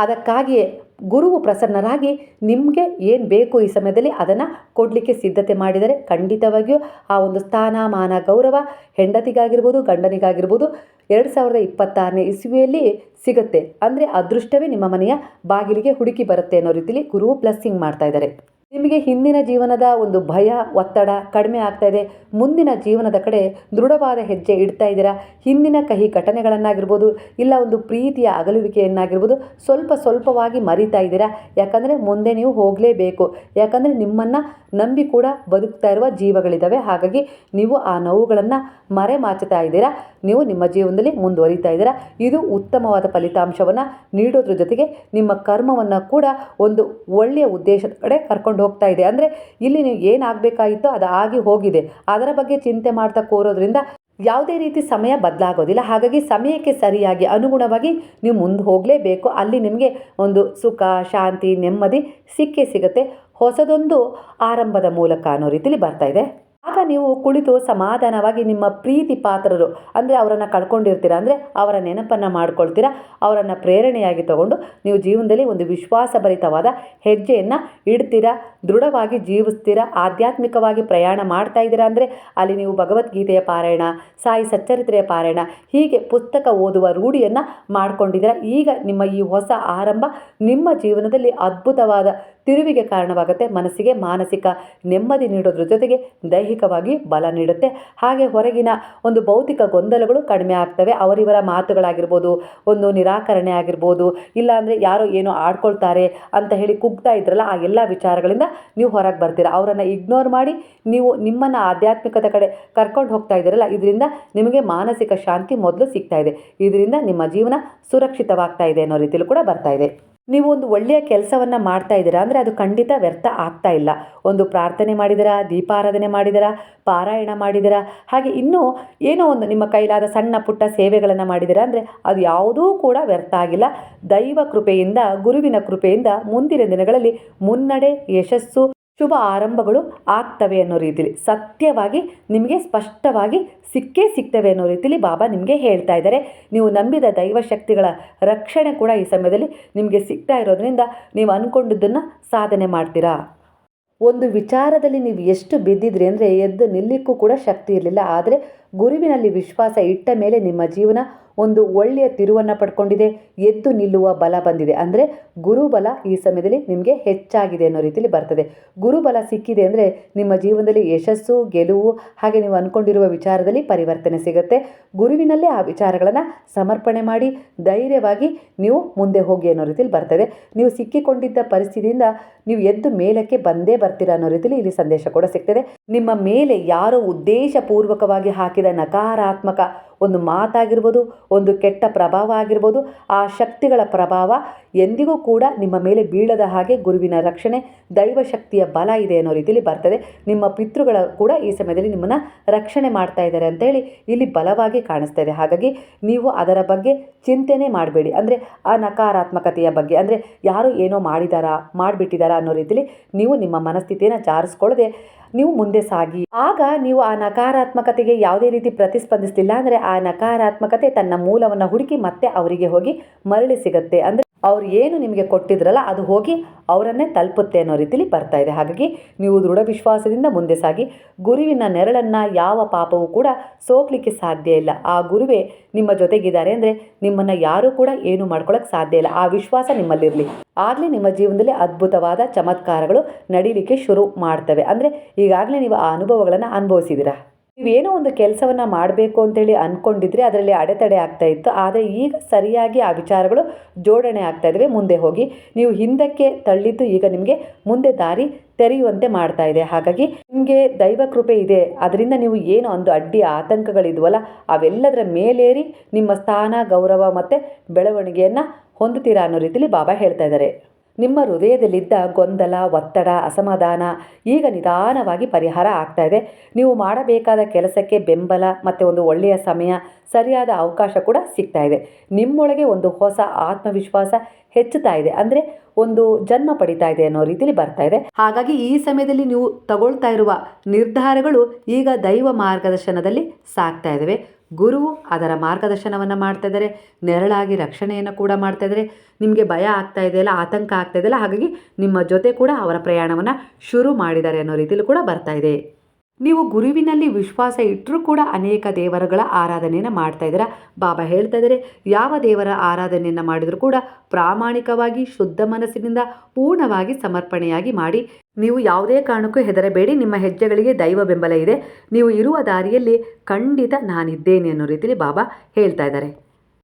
[SPEAKER 1] ಅದಕ್ಕಾಗಿಯೇ ಗುರುವು ಪ್ರಸನ್ನರಾಗಿ ನಿಮಗೆ ಏನು ಬೇಕು ಈ ಸಮಯದಲ್ಲಿ ಅದನ್ನು ಕೊಡಲಿಕ್ಕೆ ಸಿದ್ಧತೆ ಮಾಡಿದರೆ ಖಂಡಿತವಾಗಿಯೂ ಆ ಒಂದು ಸ್ಥಾನಮಾನ, ಗೌರವ ಹೆಂಡತಿಗಾಗಿರ್ಬೋದು, ಗಂಡನಿಗಾಗಿರ್ಬೋದು ಎರಡು ಸಾವಿರದ ಇಪ್ಪತ್ತಾರನೇ ಇಸ್ವಿಯಲ್ಲಿ ಸಿಗುತ್ತೆ. ಅಂದರೆ ಅದೃಷ್ಟವೇ ನಿಮ್ಮ ಮನೆಯ ಬಾಗಿಲಿಗೆ ಹುಡುಕಿ ಬರುತ್ತೆ ಅನ್ನೋ ರೀತಿಯಲ್ಲಿ ಗುರುವು ಪ್ಲಸ್ಸಿಂಗ್ ಮಾಡ್ತಾ ಇದ್ದಾರೆ. ನಿಮಗೆ ಹಿಂದಿನ ಜೀವನದ ಒಂದು ಭಯ, ಒತ್ತಡ ಕಡಿಮೆ ಆಗ್ತಾ ಇದೆ. ಮುಂದಿನ ಜೀವನದ ಕಡೆ ದೃಢವಾದ ಹೆಜ್ಜೆ ಇಡ್ತಾ ಇದ್ದೀರಾ? ಹಿಂದಿನ ಕಹಿ ಘಟನೆಗಳನ್ನಾಗಿರ್ಬೋದು, ಇಲ್ಲ ಒಂದು ಪ್ರೀತಿಯ ಅಗಲುವಿಕೆಯನ್ನಾಗಿರ್ಬೋದು ಸ್ವಲ್ಪ ಸ್ವಲ್ಪವಾಗಿ ಮರಿತಾ ಇದ್ದೀರಾ? ಯಾಕಂದರೆ ಮುಂದೆ ನೀವು ಹೋಗಲೇಬೇಕು. ಯಾಕಂದರೆ ನಿಮ್ಮನ್ನು ನಂಬಿ ಕೂಡ ಬದುಕ್ತಾ ಇರುವ ಜೀವಗಳಿದ್ದಾವೆ ಹಾಗಾಗಿ ನೀವು ಆ ನೋವುಗಳನ್ನು ಮರೆಮಾಚುತ್ತಾ ಇದ್ದೀರಾ? ನೀವು ನಿಮ್ಮ ಜೀವನದಲ್ಲಿ ಮುಂದುವರಿತಾ ಇದ್ದೀರಾ? ಇದು ಉತ್ತಮವಾದ ಫಲಿತಾಂಶವನ್ನು ನೀಡೋದ್ರ ಜೊತೆಗೆ ನಿಮ್ಮ ಕರ್ಮವನ್ನು ಕೂಡ ಒಂದು ಒಳ್ಳೆಯ ಉದ್ದೇಶದ ಕಡೆ ಕರ್ಕೊಂಡು ಹೋಗ್ತಾ ಇದೆ. ಅಂದರೆ ಇಲ್ಲಿ ನೀವು ಏನಾಗಬೇಕಾಗಿತ್ತೋ ಅದು ಆಗಿ ಹೋಗಿದೆ. ಅದರ ಬಗ್ಗೆ ಚಿಂತೆ ಮಾಡ್ತಾ ಕೋರೋದ್ರಿಂದ ಯಾವುದೇ ರೀತಿ ಸಮಯ ಬದಲಾಗೋದಿಲ್ಲ. ಹಾಗಾಗಿ ಸಮಯಕ್ಕೆ ಸರಿಯಾಗಿ ಅನುಗುಣವಾಗಿ ನೀವು ಮುಂದೆ ಹೋಗಲೇಬೇಕು. ಅಲ್ಲಿ ನಿಮಗೆ ಒಂದು ಸುಖ, ಶಾಂತಿ, ನೆಮ್ಮದಿ ಸಿಕ್ಕೇ ಸಿಗುತ್ತೆ. ಹೊಸದೊಂದು ಆರಂಭದ ಮೂಲಕ ಅನ್ನೋ ರೀತಿಲಿ ಬರ್ತಾ ಇದೆ. ಆಗ ನೀವು ಕುಳಿತು ಸಮಾಧಾನವಾಗಿ ನಿಮ್ಮ ಪ್ರೀತಿ ಪಾತ್ರರು, ಅಂದರೆ ಅವರನ್ನು ಕಳ್ಕೊಂಡಿರ್ತೀರ, ಅಂದರೆ ಅವರ ನೆನಪನ್ನು ಮಾಡ್ಕೊಳ್ತೀರಾ, ಅವರನ್ನು ಪ್ರೇರಣೆಯಾಗಿ ತಗೊಂಡು ನೀವು ಜೀವನದಲ್ಲಿ ಒಂದು ವಿಶ್ವಾಸಭರಿತವಾದ ಹೆಜ್ಜೆಯನ್ನು ಇಡ್ತೀರಾ, ದೃಢವಾಗಿ ಜೀವಿಸ್ತೀರ, ಆಧ್ಯಾತ್ಮಿಕವಾಗಿ ಪ್ರಯಾಣ ಮಾಡ್ತಾ ಇದ್ದೀರಾ, ಅಂದರೆ ಅಲ್ಲಿ ನೀವು ಭಗವದ್ಗೀತೆಯ ಪಾರಾಯಣ, ಸಾಯಿ ಸಚ್ಚರಿತ್ರೆಯ ಪಾರಾಯಣ, ಹೀಗೆ ಪುಸ್ತಕ ಓದುವ ರೂಢಿಯನ್ನು ಮಾಡ್ಕೊಂಡಿದ್ದೀರಾ, ಈಗ ನಿಮ್ಮ ಈ ಹೊಸ ಆರಂಭ ನಿಮ್ಮ ಜೀವನದಲ್ಲಿ ಅದ್ಭುತವಾದ ತಿರುವಿಗೆ ಕಾರಣವಾಗುತ್ತೆ. ಮನಸ್ಸಿಗೆ ಮಾನಸಿಕ ನೆಮ್ಮದಿ ನೀಡೋದ್ರ ಜೊತೆಗೆ ದೈಹಿಕವಾಗಿ ಬಲ ನೀಡುತ್ತೆ. ಹಾಗೆ ಹೊರಗಿನ ಒಂದು ಭೌತಿಕ ಗೊಂದಲಗಳು ಕಡಿಮೆ ಆಗ್ತವೆ. ಅವರಿವರ ಮಾತುಗಳಾಗಿರ್ಬೋದು, ಒಂದು ನಿರಾಕರಣೆ ಆಗಿರ್ಬೋದು ಇಲ್ಲಾಂದರೆ ಯಾರೋ ಏನೋ ಆಡ್ಕೊಳ್ತಾರೆ ಅಂತ ಹೇಳಿ ಕುಗ್ತಾ ಇದ್ರಲ್ಲ, ಆ ಎಲ್ಲ ವಿಚಾರಗಳಿಂದ ನೀವು ಹೊರಗೆ ಬರ್ತೀರಾ. ಅವರನ್ನು ಇಗ್ನೋರ್ ಮಾಡಿ ನೀವು ನಿಮ್ಮನ್ನು ಆಧ್ಯಾತ್ಮಿಕತೆ ಕಡೆ ಕರ್ಕೊಂಡು ಹೋಗ್ತಾ ಇದ್ದೀರಲ್ಲ, ಇದರಿಂದ ನಿಮಗೆ ಮಾನಸಿಕ ಶಾಂತಿ ಮೊದಲು ಸಿಗ್ತಾ ಇದೆ. ಇದರಿಂದ ನಿಮ್ಮ ಜೀವನ ಸುರಕ್ಷಿತವಾಗ್ತಾ ಇದೆ ಅನ್ನೋ ರೀತಿಯಲ್ಲೂ ಕೂಡ ಬರ್ತಾ ಇದೆ. ನೀವು ಒಂದು ಒಳ್ಳೆಯ ಕೆಲಸವನ್ನು ಮಾಡ್ತಾ ಇದ್ದೀರಾ? ಅಂದರೆ ಅದು ಖಂಡಿತ ವ್ಯರ್ಥ ಆಗ್ತಾ ಇಲ್ಲ. ಒಂದು ಪ್ರಾರ್ಥನೆ ಮಾಡಿದಿರಾ, ದೀಪಾರಾಧನೆ ಮಾಡಿದಿರಾ, ಪಾರಾಯಣ ಮಾಡಿದಿರಾ, ಹಾಗೆ ಇನ್ನೂ ಏನೋ ಒಂದು ನಿಮ್ಮ ಕೈಲಾದ ಸಣ್ಣ ಪುಟ್ಟ ಸೇವೆಗಳನ್ನು ಮಾಡಿದಿರಾ? ಅಂದರೆ ಅದು ಯಾವುದೂ ಕೂಡ ವ್ಯರ್ಥ ಆಗಿಲ್ಲ. ದೈವ ಕೃಪೆಯಿಂದ, ಗುರುವಿನ ಕೃಪೆಯಿಂದ ಮುಂದಿನ ದಿನಗಳಲ್ಲಿ ಮುನ್ನಡೆ, ಯಶಸ್ಸು ಶುಭ ಆರಂಭಗಳು ಆಗ್ತವೆ ಅನ್ನೋ ರೀತಿಲಿ, ಸತ್ಯವಾಗಿ ನಿಮಗೆ ಸ್ಪಷ್ಟವಾಗಿ ಸಿಕ್ಕೇ ಸಿಗ್ತವೆ ಅನ್ನೋ ರೀತಿಲಿ ಬಾಬಾ ನಿಮಗೆ ಹೇಳ್ತಾ ಇದ್ದಾರೆ. ನೀವು ನಂಬಿದ ದೈವ ಶಕ್ತಿಗಳ ರಕ್ಷಣೆ ಕೂಡ ಈ ಸಮಯದಲ್ಲಿ ನಿಮಗೆ ಸಿಗ್ತಾ ಇರೋದ್ರಿಂದ ನೀವು ಅಂದ್ಕೊಂಡಿದ್ದನ್ನು ಸಾಧನೆ ಮಾಡ್ತೀರಾ? ಒಂದು ವಿಚಾರದಲ್ಲಿ ನೀವು ಎಷ್ಟು ಬಿದ್ದಿದ್ರಿ ಅಂದರೆ ಎದ್ದು ನಿಲ್ಲಿಕ್ಕೂ ಕೂಡ ಶಕ್ತಿ ಇರಲಿಲ್ಲ. ಆದರೆ ಗುರುವಿನಲ್ಲಿ ವಿಶ್ವಾಸ ಇಟ್ಟ ಮೇಲೆ ನಿಮ್ಮ ಜೀವನ ಒಂದು ಒಳ್ಳೆಯ ತಿರುವನ್ನು ಪಡ್ಕೊಂಡಿದೆ, ಎದ್ದು ನಿಲ್ಲುವ ಬಲ ಬಂದಿದೆ. ಅಂದರೆ ಗುರುಬಲ ಈ ಸಮಯದಲ್ಲಿ ನಿಮಗೆ ಹೆಚ್ಚಾಗಿದೆ ಅನ್ನೋ ರೀತಿಯಲ್ಲಿ ಬರ್ತದೆ. ಗುರುಬಲ ಸಿಕ್ಕಿದೆ ಅಂದರೆ ನಿಮ್ಮ ಜೀವನದಲ್ಲಿ ಯಶಸ್ಸು, ಗೆಲುವು, ಹಾಗೆ ನೀವು ಅಂದ್ಕೊಂಡಿರುವ ವಿಚಾರದಲ್ಲಿ ಪರಿವರ್ತನೆ ಸಿಗುತ್ತೆ. ಗುರುವಿನಲ್ಲೇ ಆ ವಿಚಾರಗಳನ್ನು ಸಮರ್ಪಣೆ ಮಾಡಿ, ಧೈರ್ಯವಾಗಿ ನೀವು ಮುಂದೆ ಹೋಗಿ ಅನ್ನೋ ರೀತಿಯಲ್ಲಿ ಬರ್ತದೆ. ನೀವು ಸಿಕ್ಕಿಕೊಂಡಿದ್ದ ಪರಿಸ್ಥಿತಿಯಿಂದ ನೀವು ಎದ್ದು ಮೇಲಕ್ಕೆ ಬಂದೇ ಬರ್ತೀರಾ ಅನ್ನೋ ರೀತಿಯಲ್ಲಿ ಇಲ್ಲಿ ಸಂದೇಶ ಕೂಡ ಸಿಗ್ತದೆ. ನಿಮ್ಮ ಮೇಲೆ ಯಾರೋ ಉದ್ದೇಶಪೂರ್ವಕವಾಗಿ ಹಾಕಿದ ನಕಾರಾತ್ಮಕ ಒಂದು ಮಾತಾಗಿರ್ಬೋದು ಒಂದು ಕೆಟ್ಟ ಪ್ರಭಾವ ಆಗಿರ್ಬೋದು, ಆ ಶಕ್ತಿಗಳ ಪ್ರಭಾವ ಎಂದಿಗೂ ಕೂಡ ನಿಮ್ಮ ಮೇಲೆ ಬೀಳದ ಹಾಗೆ ಗುರುವಿನ ರಕ್ಷಣೆ, ದೈವ ಶಕ್ತಿಯ ಬಲ ಇದೆ ಅನ್ನೋ ರೀತಿಯಲ್ಲಿ ಬರ್ತದೆ. ನಿಮ್ಮ ಪಿತೃಗಳ ಕೂಡ ಈ ಸಮಯದಲ್ಲಿ ನಿಮ್ಮನ್ನು ರಕ್ಷಣೆ ಮಾಡ್ತಾ ಇದ್ದಾರೆ ಅಂತೇಳಿ ಇಲ್ಲಿ ಬಲವಾಗಿ ಕಾಣಿಸ್ತಾ ಇದೆ. ಹಾಗಾಗಿ ನೀವು ಅದರ ಬಗ್ಗೆ ಚಿಂತೆನೇ ಮಾಡಬೇಡಿ. ಅಂದರೆ ಆ ನಕಾರಾತ್ಮಕತೆಯ ಬಗ್ಗೆ, ಅಂದರೆ ಯಾರು ಏನೋ ಮಾಡಿದಾರಾ, ಮಾಡಿಬಿಟ್ಟಿದಾರಾ ಅನ್ನೋ ರೀತಿಯಲ್ಲಿ ನೀವು ನಿಮ್ಮ ಮನಸ್ಥಿತಿಯನ್ನು ಜಾರಿಸ್ಕೊಳ್ಳದೆ ನೀವು ಮುಂದೆ ಸಾಗಿ. ಆಗ ನೀವು ಆ ನಕಾರಾತ್ಮಕತೆಗೆ ಯಾವುದೇ ರೀತಿ ಪ್ರತಿಸ್ಪಂದಿಸಲಿಲ್ಲ ಅಂದರೆ ಆ ನಕಾರಾತ್ಮಕತೆ ತನ್ನ ಮೂಲವನ್ನು ಹುಡುಕಿ ಮತ್ತೆ ಅವರಿಗೆ ಹೋಗಿ ಮರಳಿ ಸಿಗುತ್ತೆ. ಅಂದರೆ ಅವ್ರು ಏನು ನಿಮಗೆ ಕೊಟ್ಟಿದ್ರಲ್ಲ ಅದು ಹೋಗಿ ಅವರನ್ನೇ ತಲುಪುತ್ತೆ ಅನ್ನೋ ರೀತಿಲಿ ಬರ್ತಾ ಇದೆ. ಹಾಗಾಗಿ ನೀವು ದೃಢ ವಿಶ್ವಾಸದಿಂದ ಮುಂದೆ ಸಾಗಿ. ಗುರುವಿನ ನೆರಳನ್ನು ಯಾವ ಪಾಪವೂ ಕೂಡ ಸೋಕ್ಲಿಕ್ಕೆ ಸಾಧ್ಯ ಇಲ್ಲ. ಆ ಗುರುವೇ ನಿಮ್ಮ ಜೊತೆಗಿದ್ದಾರೆ ಅಂದರೆ ನಿಮ್ಮನ್ನು ಯಾರೂ ಕೂಡ ಏನು ಮಾಡ್ಕೊಳ್ಳೋಕ್ಕೆ ಸಾಧ್ಯ ಇಲ್ಲ. ಆ ವಿಶ್ವಾಸ ನಿಮ್ಮಲ್ಲಿರಲಿ. ಆಗಲೇ ನಿಮ್ಮ ಜೀವನದಲ್ಲಿ ಅದ್ಭುತವಾದ ಚಮತ್ಕಾರಗಳು ನಡೀಲಿಕ್ಕೆ ಶುರು ಮಾಡ್ತವೆ. ಅಂದರೆ ಈಗಾಗಲೇ ನೀವು ಆ ಅನುಭವಗಳನ್ನು ಅನುಭವಿಸಿದ್ದೀರಾ? ನೀವೇನೋ ಒಂದು ಕೆಲಸವನ್ನು ಮಾಡಬೇಕು ಅಂತೇಳಿ ಅಂದ್ಕೊಂಡಿದ್ರೆ ಅದರಲ್ಲಿ ಅಡೆತಡೆ ಆಗ್ತಾ ಇತ್ತು. ಆದರೆ ಈಗ ಸರಿಯಾಗಿ ಆ ವಿಚಾರಗಳು ಜೋಡಣೆ ಆಗ್ತಾ ಇದ್ದಾವೆ ಮುಂದೆ ಹೋಗಿ ನೀವು ಹಿಂದಕ್ಕೆ ತಳ್ಳಿದ್ದು ಈಗ ನಿಮಗೆ ಮುಂದೆ ದಾರಿ ತೆರೆಯುವಂತೆ ಮಾಡ್ತಾ ಇದೆ. ಹಾಗಾಗಿ ನಿಮಗೆ ದೈವ ಕೃಪೆ ಇದೆ. ಅದರಿಂದ ನೀವು ಏನು ಒಂದು ಅಡ್ಡಿ ಆತಂಕಗಳಿದ್ವಲ್ಲ, ಅವೆಲ್ಲದರ ಮೇಲೇರಿ ನಿಮ್ಮ ಸ್ಥಾನ, ಗೌರವ ಮತ್ತು ಬೆಳವಣಿಗೆಯನ್ನು ಹೊಂದುತ್ತೀರಾ ಅನ್ನೋ ರೀತಿಯಲ್ಲಿ ಬಾಬಾ ಹೇಳ್ತಾ ಇದ್ದಾರೆ ನಿಮ್ಮ ಹೃದಯದಲ್ಲಿದ್ದ ಗೊಂದಲ, ಒತ್ತಡ, ಅಸಮಾಧಾನ ಈಗ ನಿಧಾನವಾಗಿ ಪರಿಹಾರ ಆಗ್ತಾ ಇದೆ. ನೀವು ಮಾಡಬೇಕಾದ ಕೆಲಸಕ್ಕೆ ಬೆಂಬಲ ಮತ್ತು ಒಂದು ಒಳ್ಳೆಯ ಸಮಯ, ಸರಿಯಾದ ಅವಕಾಶ ಕೂಡ ಸಿಗ್ತಾ ಇದೆ. ನಿಮ್ಮೊಳಗೆ ಒಂದು ಹೊಸ ಆತ್ಮವಿಶ್ವಾಸ ಹೆಚ್ಚುತ್ತಾ ಇದೆ. ಅಂದರೆ ಒಂದು ಜನ್ಮ ಪಡಿತಾ ಇದೆ ಅನ್ನೋ ರೀತಿಯಲ್ಲಿ ಬರ್ತಾ ಇದೆ. ಹಾಗಾಗಿ ಈ ಸಮಯದಲ್ಲಿ ನೀವು ತಗೊಳ್ತಾ ಇರುವ ನಿರ್ಧಾರಗಳು ಈಗ ದೈವ ಮಾರ್ಗದರ್ಶನದಲ್ಲಿ ಸಾಗ್ತಾ ಇದ್ದಾವೆ ಗುರು ಅದರ ಮಾರ್ಗದರ್ಶನವನ್ನು ಮಾಡ್ತಾ ಇದ್ದಾರೆ ನೆರಳಾಗಿ ರಕ್ಷಣೆಯನ್ನು ಕೂಡ ಮಾಡ್ತಾ ಇದ್ದಾರೆ ನಿಮಗೆ ಭಯ ಆಗ್ತಾ ಇದೆಯಲ್ಲ ಆತಂಕ ಆಗ್ತಾ ಇದೆಯಲ್ಲ ಹಾಗಾಗಿ ನಿಮ್ಮ ಜೊತೆ ಕೂಡ ಅವರ ಪ್ರಯಾಣವನ್ನು ಶುರು ಮಾಡಿದ್ದಾರೆ ಅನ್ನೋ ರೀತಿಯಲ್ಲೂ ಕೂಡ ಬರ್ತಾ ಇದೆ. ನೀವು ಗುರುವಿನಲ್ಲಿ ವಿಶ್ವಾಸ ಇಟ್ಟರೂ ಕೂಡ ಅನೇಕ ದೇವರುಗಳ ಆರಾಧನೆಯನ್ನು ಮಾಡ್ತಾ ಇದ್ದೀರಾ? ಬಾಬಾ ಹೇಳ್ತಾ ಇದ್ದಾರೆ, ಯಾವ ದೇವರ ಆರಾಧನೆಯನ್ನು ಮಾಡಿದರೂ ಕೂಡ ಪ್ರಾಮಾಣಿಕವಾಗಿ, ಶುದ್ಧ ಮನಸ್ಸಿನಿಂದ ಪೂರ್ಣವಾಗಿ ಸಮರ್ಪಣೆಯಾಗಿ ಮಾಡಿ. ನೀವು ಯಾವುದೇ ಕಾರಣಕ್ಕೂ ಹೆದರಬೇಡಿ, ನಿಮ್ಮ ಹೆಜ್ಜೆಗಳಿಗೆ ದೈವ ಬೆಂಬಲ ಇದೆ. ನೀವು ಇರುವ ದಾರಿಯಲ್ಲಿ ಖಂಡಿತ ನಾನಿದ್ದೇನೆ ಅನ್ನೋ ರೀತಿಯಲ್ಲಿ ಬಾಬಾ ಹೇಳ್ತಾ ಇದ್ದಾರೆ.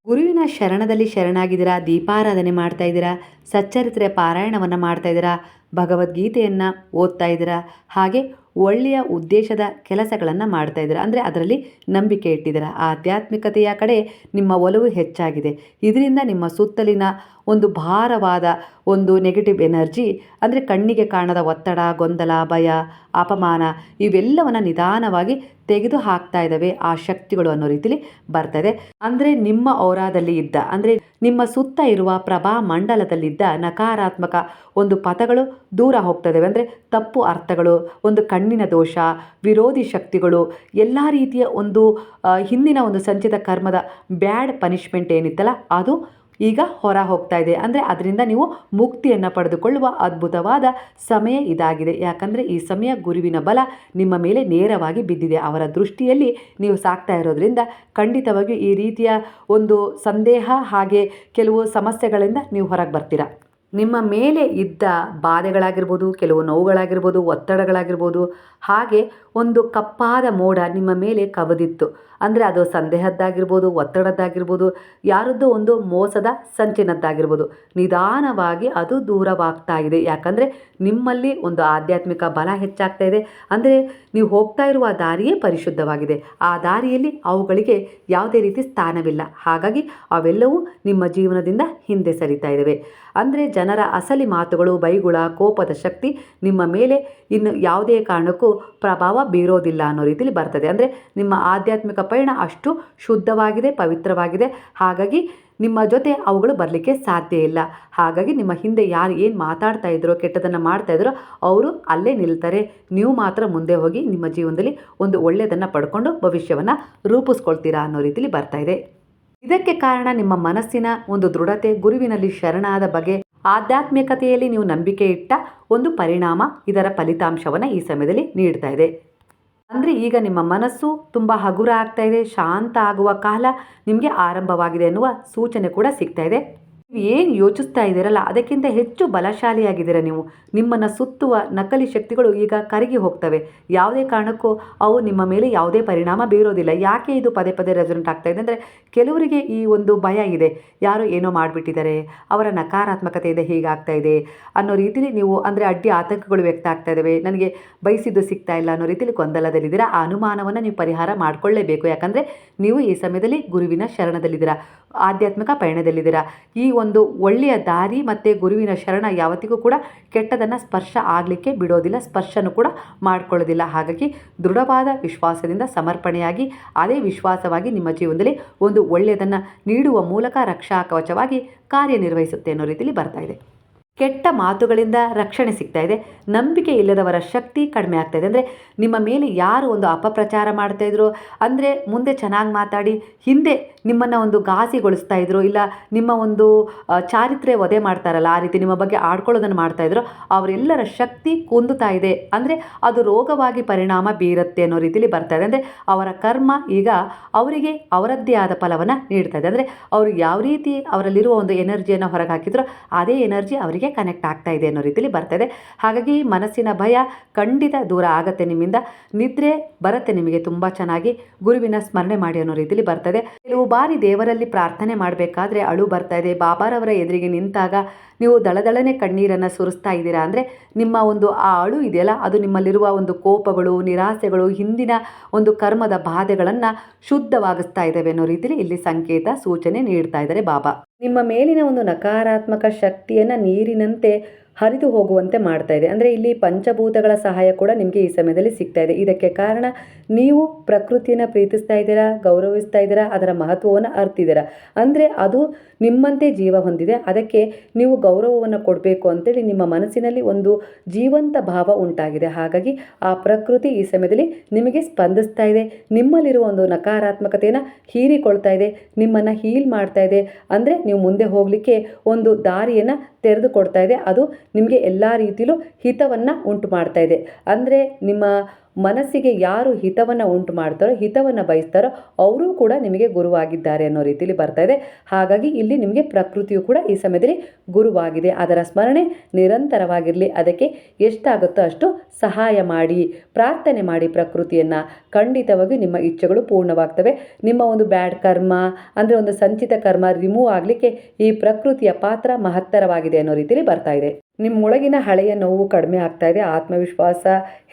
[SPEAKER 1] ಗುರುವಿನ ಶರಣದಲ್ಲಿ ಶರಣಾಗಿದ್ದೀರಾ? ದೀಪಾರಾಧನೆ ಮಾಡ್ತಾ ಇದ್ದೀರಾ? ಸಚ್ಚರಿತ್ರೆ ಪಾರಾಯಣವನ್ನು ಮಾಡ್ತಾ ಇದ್ದೀರಾ? ಭಗವದ್ಗೀತೆಯನ್ನು ಓದ್ತಾ ಇದ್ದೀರಾ? ಹಾಗೆ ಒಳ್ಳೆಯ ಉದ್ದೇಶದ ಕೆಲಸಗಳನ್ನು ಮಾಡ್ತಾ ಇದ್ದೀರಾ. ಅಂದರೆ ಅದರಲ್ಲಿ ನಂಬಿಕೆ ಇಟ್ಟಿದ್ದೀರಾ. ಆಧ್ಯಾತ್ಮಿಕತೆಯ ಕಡೆ ನಿಮ್ಮ ಒಲವು ಹೆಚ್ಚಾಗಿದೆ. ಇದರಿಂದ ನಿಮ್ಮ ಸುತ್ತಲಿನ ಒಂದು ಭಾರವಾದ ಒಂದು ನೆಗೆಟಿವ್ ಎನರ್ಜಿ ಅಂದರೆ ಕಣ್ಣಿಗೆ ಕಾಣದ ಒತ್ತಡ, ಗೊಂದಲ, ಭಯ, ಅಪಮಾನ, ಇವೆಲ್ಲವನ್ನು ನಿಧಾನವಾಗಿ ತೆಗೆದು ಹಾಕ್ತಾ ಇದ್ದಾವೆ. ಆ ಶಕ್ತಿಗಳು ಅನ್ನೋ ರೀತಿಲಿ ಬರ್ತದೆ ಅಂದರೆ ನಿಮ್ಮ ಔರಾದಲ್ಲಿ ಇದ್ದ, ಅಂದರೆ ನಿಮ್ಮ ಸುತ್ತ ಇರುವ ಪ್ರಭಾ ಮಂಡಲದಲ್ಲಿದ್ದ ನಕಾರಾತ್ಮಕ ಒಂದು ಪದಗಳು ದೂರ ಹೋಗ್ತದವೆ. ಅಂದರೆ ತಪ್ಪು ಅರ್ಥಗಳು, ಒಂದು ಕಣ್ಣಿನ ದೋಷ, ವಿರೋಧಿ ಶಕ್ತಿಗಳು, ಎಲ್ಲ ರೀತಿಯ ಒಂದು ಹಿಂದಿನ ಒಂದು ಸಂಚಿತ ಕರ್ಮದ ಬ್ಯಾಡ್ ಪನಿಷ್ಮೆಂಟ್ ಏನಿತ್ತಲ್ಲ, ಅದು ಈಗ ಹೊರ ಹೋಗ್ತಾ ಇದೆ. ಅಂದರೆ ಅದರಿಂದ ನೀವು ಮುಕ್ತಿಯನ್ನು ಪಡೆದುಕೊಳ್ಳುವ ಅದ್ಭುತವಾದ ಸಮಯ ಇದಾಗಿದೆ. ಯಾಕಂದರೆ ಈ ಸಮಯ ಗುರುವಿನ ಬಲ ನಿಮ್ಮ ಮೇಲೆ ನೇರವಾಗಿ ಬಿದ್ದಿದೆ. ಅವರ ದೃಷ್ಟಿಯಲ್ಲಿ ನೀವು ಸಾಕ್ತಾ ಇರೋದ್ರಿಂದ ಖಂಡಿತವಾಗಿಯೂ ಈ ರೀತಿಯ ಒಂದು ಸಂದೇಹ ಹಾಗೆ ಕೆಲವು ಸಮಸ್ಯೆಗಳಿಂದ ನೀವು ಹೊರಗೆ ಬರ್ತೀರಾ. ನಿಮ್ಮ ಮೇಲೆ ಇದ್ದ ಬಾಧೆಗಳಾಗಿರ್ಬೋದು, ಕೆಲವು ನೋವುಗಳಾಗಿರ್ಬೋದು, ಒತ್ತಡಗಳಾಗಿರ್ಬೋದು, ಹಾಗೆ ಒಂದು ಕಪ್ಪಾದ ಮೋಡ ನಿಮ್ಮ ಮೇಲೆ ಕವಿದಿತ್ತು. ಅಂದರೆ ಅದು ಸಂದೇಹದ್ದಾಗಿರ್ಬೋದು, ಒತ್ತಡದ್ದಾಗಿರ್ಬೋದು, ಯಾರದ್ದು ಒಂದು ಮೋಸದ ಸಂಚಿನದ್ದಾಗಿರ್ಬೋದು. ನಿಧಾನವಾಗಿ ಅದು ದೂರವಾಗ್ತಾ ಇದೆ. ಯಾಕಂದರೆ ನಿಮ್ಮಲ್ಲಿ ಒಂದು ಆಧ್ಯಾತ್ಮಿಕ ಬಲ ಹೆಚ್ಚಾಗ್ತಾ ಇದೆ. ಅಂದರೆ ನೀವು ಹೋಗ್ತಾ ಇರುವ ದಾರಿಯೇ ಪರಿಶುದ್ಧವಾಗಿದೆ. ಆ ದಾರಿಯಲ್ಲಿ ಅವುಗಳಿಗೆ ಯಾವುದೇ ರೀತಿ ಸ್ಥಾನವಿಲ್ಲ. ಹಾಗಾಗಿ ಅವೆಲ್ಲವೂ ನಿಮ್ಮ ಜೀವನದಿಂದ ಹಿಂದೆ ಸರಿತಾ ಇದ್ದಾವೆ ಅಂದರೆ ಜನರ ಅಸಲಿ ಮಾತುಗಳು, ಬೈಗುಳ, ಕೋಪದ ಶಕ್ತಿ ನಿಮ್ಮ ಮೇಲೆ ಇನ್ನು ಯಾವುದೇ ಕಾರಣಕ್ಕೂ ಪ್ರಭಾವ ಬೀರೋದಿಲ್ಲ ಅನ್ನೋ ರೀತಿಯಲ್ಲಿ ಬರ್ತದೆ. ಅಂದರೆ ನಿಮ್ಮ ಆಧ್ಯಾತ್ಮಿಕ ಪಯಣ ಅಷ್ಟು ಶುದ್ಧವಾಗಿದೆ, ಪವಿತ್ರವಾಗಿದೆ. ಹಾಗಾಗಿ ನಿಮ್ಮ ಜೊತೆ ಅವುಗಳು ಬರಲಿಕ್ಕೆ ಸಾಧ್ಯ ಇಲ್ಲ. ಹಾಗಾಗಿ ನಿಮ್ಮ ಹಿಂದೆ ಯಾರು ಏನು ಮಾತಾಡ್ತಾ ಇದ್ರೋ, ಕೆಟ್ಟದನ್ನು ಮಾಡ್ತಾ ಇದ್ರೋ, ಅವರು ಅಲ್ಲೇ ನಿಲ್ತಾರೆ. ನೀವು ಮಾತ್ರ ಮುಂದೆ ಹೋಗಿ ನಿಮ್ಮ ಜೀವನದಲ್ಲಿ ಒಂದು ಒಳ್ಳೆಯದನ್ನು ಪಡ್ಕೊಂಡು ಭವಿಷ್ಯವನ್ನು ರೂಪಿಸ್ಕೊಳ್ತೀರಾ ಅನ್ನೋ ರೀತಿಲಿ ಬರ್ತಾ ಇದೆ. ಇದಕ್ಕೆ ಕಾರಣ ನಿಮ್ಮ ಮನಸ್ಸಿನ ಒಂದು ದೃಢತೆ, ಗುರುವಿನಲ್ಲಿ ಶರಣಾದ ಬಗೆ, ಆಧ್ಯಾತ್ಮಿಕತೆಯಲ್ಲಿ ನೀವು ನಂಬಿಕೆ ಇಟ್ಟ ಒಂದು ಪರಿಣಾಮ ಇದರ ಫಲಿತಾಂಶವನ್ನು ಈ ಸಮಯದಲ್ಲಿ ನೀಡ್ತಾ ಇದೆ. ಅಂದರೆ ಈಗ ನಿಮ್ಮ ಮನಸ್ಸು ತುಂಬ ಹಗುರ ಆಗ್ತಾ ಇದೆ, ಶಾಂತ ಆಗುವ ಕಾಲ ನಿಮಗೆ ಆರಂಭವಾಗಿದೆ ಎನ್ನುವ ಸೂಚನೆ ಕೂಡ ಸಿಗ್ತಾ ಇದೆ. ಏನು ಯೋಚಿಸ್ತಾ ಇದ್ದೀರಲ್ಲ, ಅದಕ್ಕಿಂತ ಹೆಚ್ಚು ಬಲಶಾಲಿಯಾಗಿದ್ದೀರ ನೀವು. ನಿಮ್ಮನ್ನು ಸುತ್ತುವ ನಕಲಿ ಶಕ್ತಿಗಳು ಈಗ ಕರಗಿ ಹೋಗ್ತವೆ. ಯಾವುದೇ ಕಾರಣಕ್ಕೂ ಅವು ನಿಮ್ಮ ಮೇಲೆ ಯಾವುದೇ ಪರಿಣಾಮ ಬೀರೋದಿಲ್ಲ. ಯಾಕೆ ಇದು ಪದೇ ಪದೇ ರೆಸಿಡೆಂಟ್ ಆಗ್ತಾ ಇದೆ ಅಂದರೆ, ಕೆಲವರಿಗೆ ಈ ಒಂದು ಭಯ ಇದೆ. ಯಾರು ಏನೋ ಮಾಡಿಬಿಟ್ಟಿದ್ದಾರೆ. ಅವರ ನಕಾರಾತ್ಮಕತೆ ಇದೆ, ಹೀಗಾಗ್ತಾ ಇದೆ ಅನ್ನೋ ರೀತಿಲಿ ನೀವು ಅಂದರೆ ಅಡ್ಡಿ ಆತಂಕಗಳು ವ್ಯಕ್ತ ಆಗ್ತಾ ಇದ್ದಾವೆ. ನನಗೆ ಬಯಸಿದ್ದು ಸಿಗ್ತಾ ಇಲ್ಲ ಅನ್ನೋ ರೀತಿಲಿ ಗೊಂದಲದಲ್ಲಿದ್ದೀರಾ. ಆ ಅನುಮಾನವನ್ನು ನೀವು ಪರಿಹಾರ ಮಾಡಿಕೊಳ್ಳೇಬೇಕು. ಯಾಕಂದರೆ, ನೀವು ಈ ಸಮಯದಲ್ಲಿ ಗುರುವಿನ ಶರಣದಲ್ಲಿದ್ದೀರಾ. ಆಧ್ಯಾತ್ಮಿಕ ಪಯಣದಲ್ಲಿದ್ದೀರಾ. ಈ ಒಂದು ಒಳ್ಳೆಯ ದಾರಿ ಮತ್ತು ಗುರುವಿನ ಶರಣ ಯಾವತ್ತಿಗೂ ಕೂಡ ಕೆಟ್ಟದನ್ನು ಸ್ಪರ್ಶ ಆಗಲಿಕ್ಕೆ ಬಿಡೋದಿಲ್ಲ, ಸ್ಪರ್ಶನೂ ಕೂಡ ಮಾಡ್ಕೊಳ್ಳೋದಿಲ್ಲ. ಹಾಗಾಗಿ ದೃಢವಾದ ವಿಶ್ವಾಸದಿಂದ ಸಮರ್ಪಣೆಯಾಗಿ, ಅದೇ ವಿಶ್ವಾಸವಾಗಿ ನಿಮ್ಮ ಜೀವನದಲ್ಲಿ ಒಂದು ಒಳ್ಳೆಯದನ್ನು ನೀಡುವ ಮೂಲಕ ರಕ್ಷಾ ಕವಚವಾಗಿ ಕಾರ್ಯನಿರ್ವಹಿಸುತ್ತೆ ಅನ್ನೋ ರೀತಿಯಲ್ಲಿ ಬರ್ತಾ ಇದೆ. ಕೆಟ್ಟ ಮಾತುಗಳಿಂದ ರಕ್ಷಣೆ ಸಿಗ್ತಾ ಇದೆ. ನಂಬಿಕೆ ಇಲ್ಲದವರ ಶಕ್ತಿ ಕಡಿಮೆ ಆಗ್ತಾ ಇದೆ. ಅಂದರೆ ನಿಮ್ಮ ಮೇಲೆ ಯಾರು ಒಂದು ಅಪಪ್ರಚಾರ ಮಾಡ್ತಾಯಿದ್ರು ಅಂದರೆ ಮುಂದೆ ಚೆನ್ನಾಗಿ ಮಾತಾಡಿ, ಹಿಂದೆ ನಿಮ್ಮನ್ನು ಒಂದು ಘಾಸಿಗೊಳಿಸ್ತಾ ಇದ್ದರು ಇಲ್ಲ ನಿಮ್ಮ ಒಂದು ಚಾರಿತ್ರೆ ವಧೆ ಮಾಡ್ತಾರಲ್ಲ, ಆ ರೀತಿ ನಿಮ್ಮ ಬಗ್ಗೆ ಆಡ್ಕೊಳ್ಳೋದನ್ನು ಮಾಡ್ತಾ ಇದ್ರು, ಅವರೆಲ್ಲರ ಶಕ್ತಿ ಕುಂದುತ್ತಾ ಇದೆ. ಅಂದರೆ ಅದು ರೋಗವಾಗಿ ಪರಿಣಾಮ ಬೀರುತ್ತೆ ಅನ್ನೋ ರೀತಿಲಿ ಬರ್ತಾ ಇದೆ. ಅಂದರೆ ಅವರ ಕರ್ಮ ಈಗ ಅವರಿಗೆ ಅವರದ್ದೇ ಆದ ಫಲವನ್ನು ನೀಡ್ತಾ ಇದೆ. ಅಂದರೆ ಅವರು ಯಾವ ರೀತಿ ಅವರಲ್ಲಿರುವ ಒಂದು ಎನರ್ಜಿಯನ್ನು ಹೊರಗೆ ಹಾಕಿದ್ರೋ ಅದೇ ಎನರ್ಜಿ ಅವರಿಗೆ ಕನೆಕ್ಟ್ ಆಗ್ತಾ ಇದೆ ಅನ್ನೋ ರೀತಿಲಿ ಬರ್ತಾ ಇದೆ. ಹಾಗಾಗಿ ಮನಸ್ಸಿನ ಭಯ ಖಂಡಿತ ದೂರ ಆಗತ್ತೆ ನಿಮ್ಮಿಂದ. ನಿದ್ರೆ ಬರುತ್ತೆ ನಿಮಗೆ ತುಂಬ ಚೆನ್ನಾಗಿ. ಗುರುವಿನ ಸ್ಮರಣೆ ಮಾಡಿ ಅನ್ನೋ ರೀತಿಲಿ ಬರ್ತದೆ ಕೆಲವು ಬಾರಿ ದೇವರಲ್ಲಿ ಪ್ರಾರ್ಥನೆ ಮಾಡಬೇಕಾದ್ರೆ ಅಳು ಬರ್ತಾ ಇದೆ. ಬಾಬಾರವರ ಎದುರಿಗೆ ನಿಂತಾಗ ನೀವು ದಳದಳನೆ ಕಣ್ಣೀರನ್ನು ಸುರಿಸ್ತಾ ಇದ್ದೀರಾ? ಅಂದರೆ ನಿಮ್ಮ ಒಂದು ಆ ಅಳು ಇದೆಯಲ್ಲ, ಅದು ನಿಮ್ಮಲ್ಲಿರುವ ಒಂದು ಕೋಪಗಳು, ನಿರಾಸೆಗಳು, ಹಿಂದಿನ ಒಂದು ಕರ್ಮದ ಬಾಧೆಗಳನ್ನು ಶುದ್ಧವಾಗಿಸ್ತಾ ಇದ್ದಾವೆ ಅನ್ನೋ ರೀತಿಯಲ್ಲಿ ಇಲ್ಲಿ ಸಂಕೇತ, ಸೂಚನೆ ನೀಡ್ತಾ ಇದ್ದಾರೆ ಬಾಬಾ. ನಿಮ್ಮ ಮೇಲಿನ ಒಂದು ನಕಾರಾತ್ಮಕ ಶಕ್ತಿಯನ್ನು ನೀರಿನಂತೆ ಹರಿದು ಹೋಗುವಂತೆ ಮಾಡ್ತಾ ಇದೆ. ಅಂದರೆ ಇಲ್ಲಿ ಪಂಚಭೂತಗಳ ಸಹಾಯ ಕೂಡ ನಿಮಗೆ ಈ ಸಮಯದಲ್ಲಿ ಸಿಗ್ತಾ ಇದೆ. ಇದಕ್ಕೆ ಕಾರಣ ನೀವು ಪ್ರಕೃತಿಯನ್ನು ಪ್ರೀತಿಸ್ತಾ ಇದ್ದೀರಾ, ಗೌರವಿಸ್ತಾ ಇದ್ದೀರಾ, ಅದರ ಮಹತ್ವವನ್ನು ಅರ್ತಿದ್ದೀರಾ? ಅಂದರೆ ಅದು ನಿಮ್ಮಂತೆ ಜೀವ ಹೊಂದಿದೆ. ಅದಕ್ಕೆ ನೀವು ಗೌರವವನ್ನು ಕೊಡಬೇಕು ಅಂತೇಳಿ ನಿಮ್ಮ ಮನಸ್ಸಿನಲ್ಲಿ ಒಂದು ಜೀವಂತ ಭಾವ ಉಂಟಾಗಿದೆ. ಹಾಗಾಗಿ ಆ ಪ್ರಕೃತಿ ಈ ಸಮಯದಲ್ಲಿ ನಿಮಗೆ ಸ್ಪಂದಿಸ್ತಾ ಇದೆ. ನಿಮ್ಮಲ್ಲಿರುವ ಒಂದು ನಕಾರಾತ್ಮಕತೆಯನ್ನು ಹೀರಿಕೊಳ್ತಾ ಇದೆ. ನಿಮ್ಮನ್ನು ಹೀಲ್ ಮಾಡ್ತಾ ಇದೆ. ಅಂದರೆ ನೀವು ಮುಂದೆ ಹೋಗಲಿಕ್ಕೆ ಒಂದು ದಾರಿಯನ್ನು ತೆರೆದುಕೊಡ್ತಾ ಇದೆ. ಅದು ನಿಮಗೆ ಎಲ್ಲ ರೀತಿಯಲ್ಲೂ ಹಿತವನ್ನು ಉಂಟು ಮಾಡ್ತಾ ಇದೆ. ಅಂದರೆ ನಿಮ್ಮ ಮನಸ್ಸಿಗೆ ಯಾರು ಹಿತವನ್ನು ಉಂಟು ಮಾಡ್ತಾರೋ, ಹಿತವನ್ನು ಬಯಸ್ತಾರೋ ಅವರೂ ಕೂಡ ನಿಮಗೆ ಗುರುವಾಗಿದ್ದಾರೆ ಅನ್ನೋ ರೀತಿಯಲ್ಲಿ ಬರ್ತಾ ಇದೆ. ಹಾಗಾಗಿ ಇಲ್ಲಿ ನಿಮಗೆ ಪ್ರಕೃತಿಯು ಕೂಡ ಈ ಸಮಯದಲ್ಲಿ ಗುರುವಾಗಿದೆ. ಅದರ ಸ್ಮರಣೆ ನಿರಂತರವಾಗಿರಲಿ, ಅದಕ್ಕೆ ಎಷ್ಟಾಗುತ್ತೋ ಅಷ್ಟು ಸಹಾಯ ಮಾಡಿ, ಪ್ರಾರ್ಥನೆ ಮಾಡಿ ಪ್ರಕೃತಿಯನ್ನು. ಖಂಡಿತವಾಗಿ ನಿಮ್ಮ ಇಚ್ಛೆಗಳು ಪೂರ್ಣವಾಗ್ತವೆ. ನಿಮ್ಮ ಒಂದು ಬ್ಯಾಡ್ ಕರ್ಮ, ಅಂದರೆ ಒಂದು ಸಂಚಿತ ಕರ್ಮ ರಿಮೂವ್ ಆಗಲಿಕ್ಕೆ ಈ ಪ್ರಕೃತಿಯ ಪಾತ್ರ ಮಹತ್ತರವಾಗಿದೆ ಅನ್ನೋ ರೀತಿಯಲ್ಲಿ ಬರ್ತಾ ಇದೆ. ನಿಮ್ಮೊಳಗಿನ ಹಳೆಯ ನೋವು ಕಡಿಮೆ ಆಗ್ತಾ ಇದೆ, ಆತ್ಮವಿಶ್ವಾಸ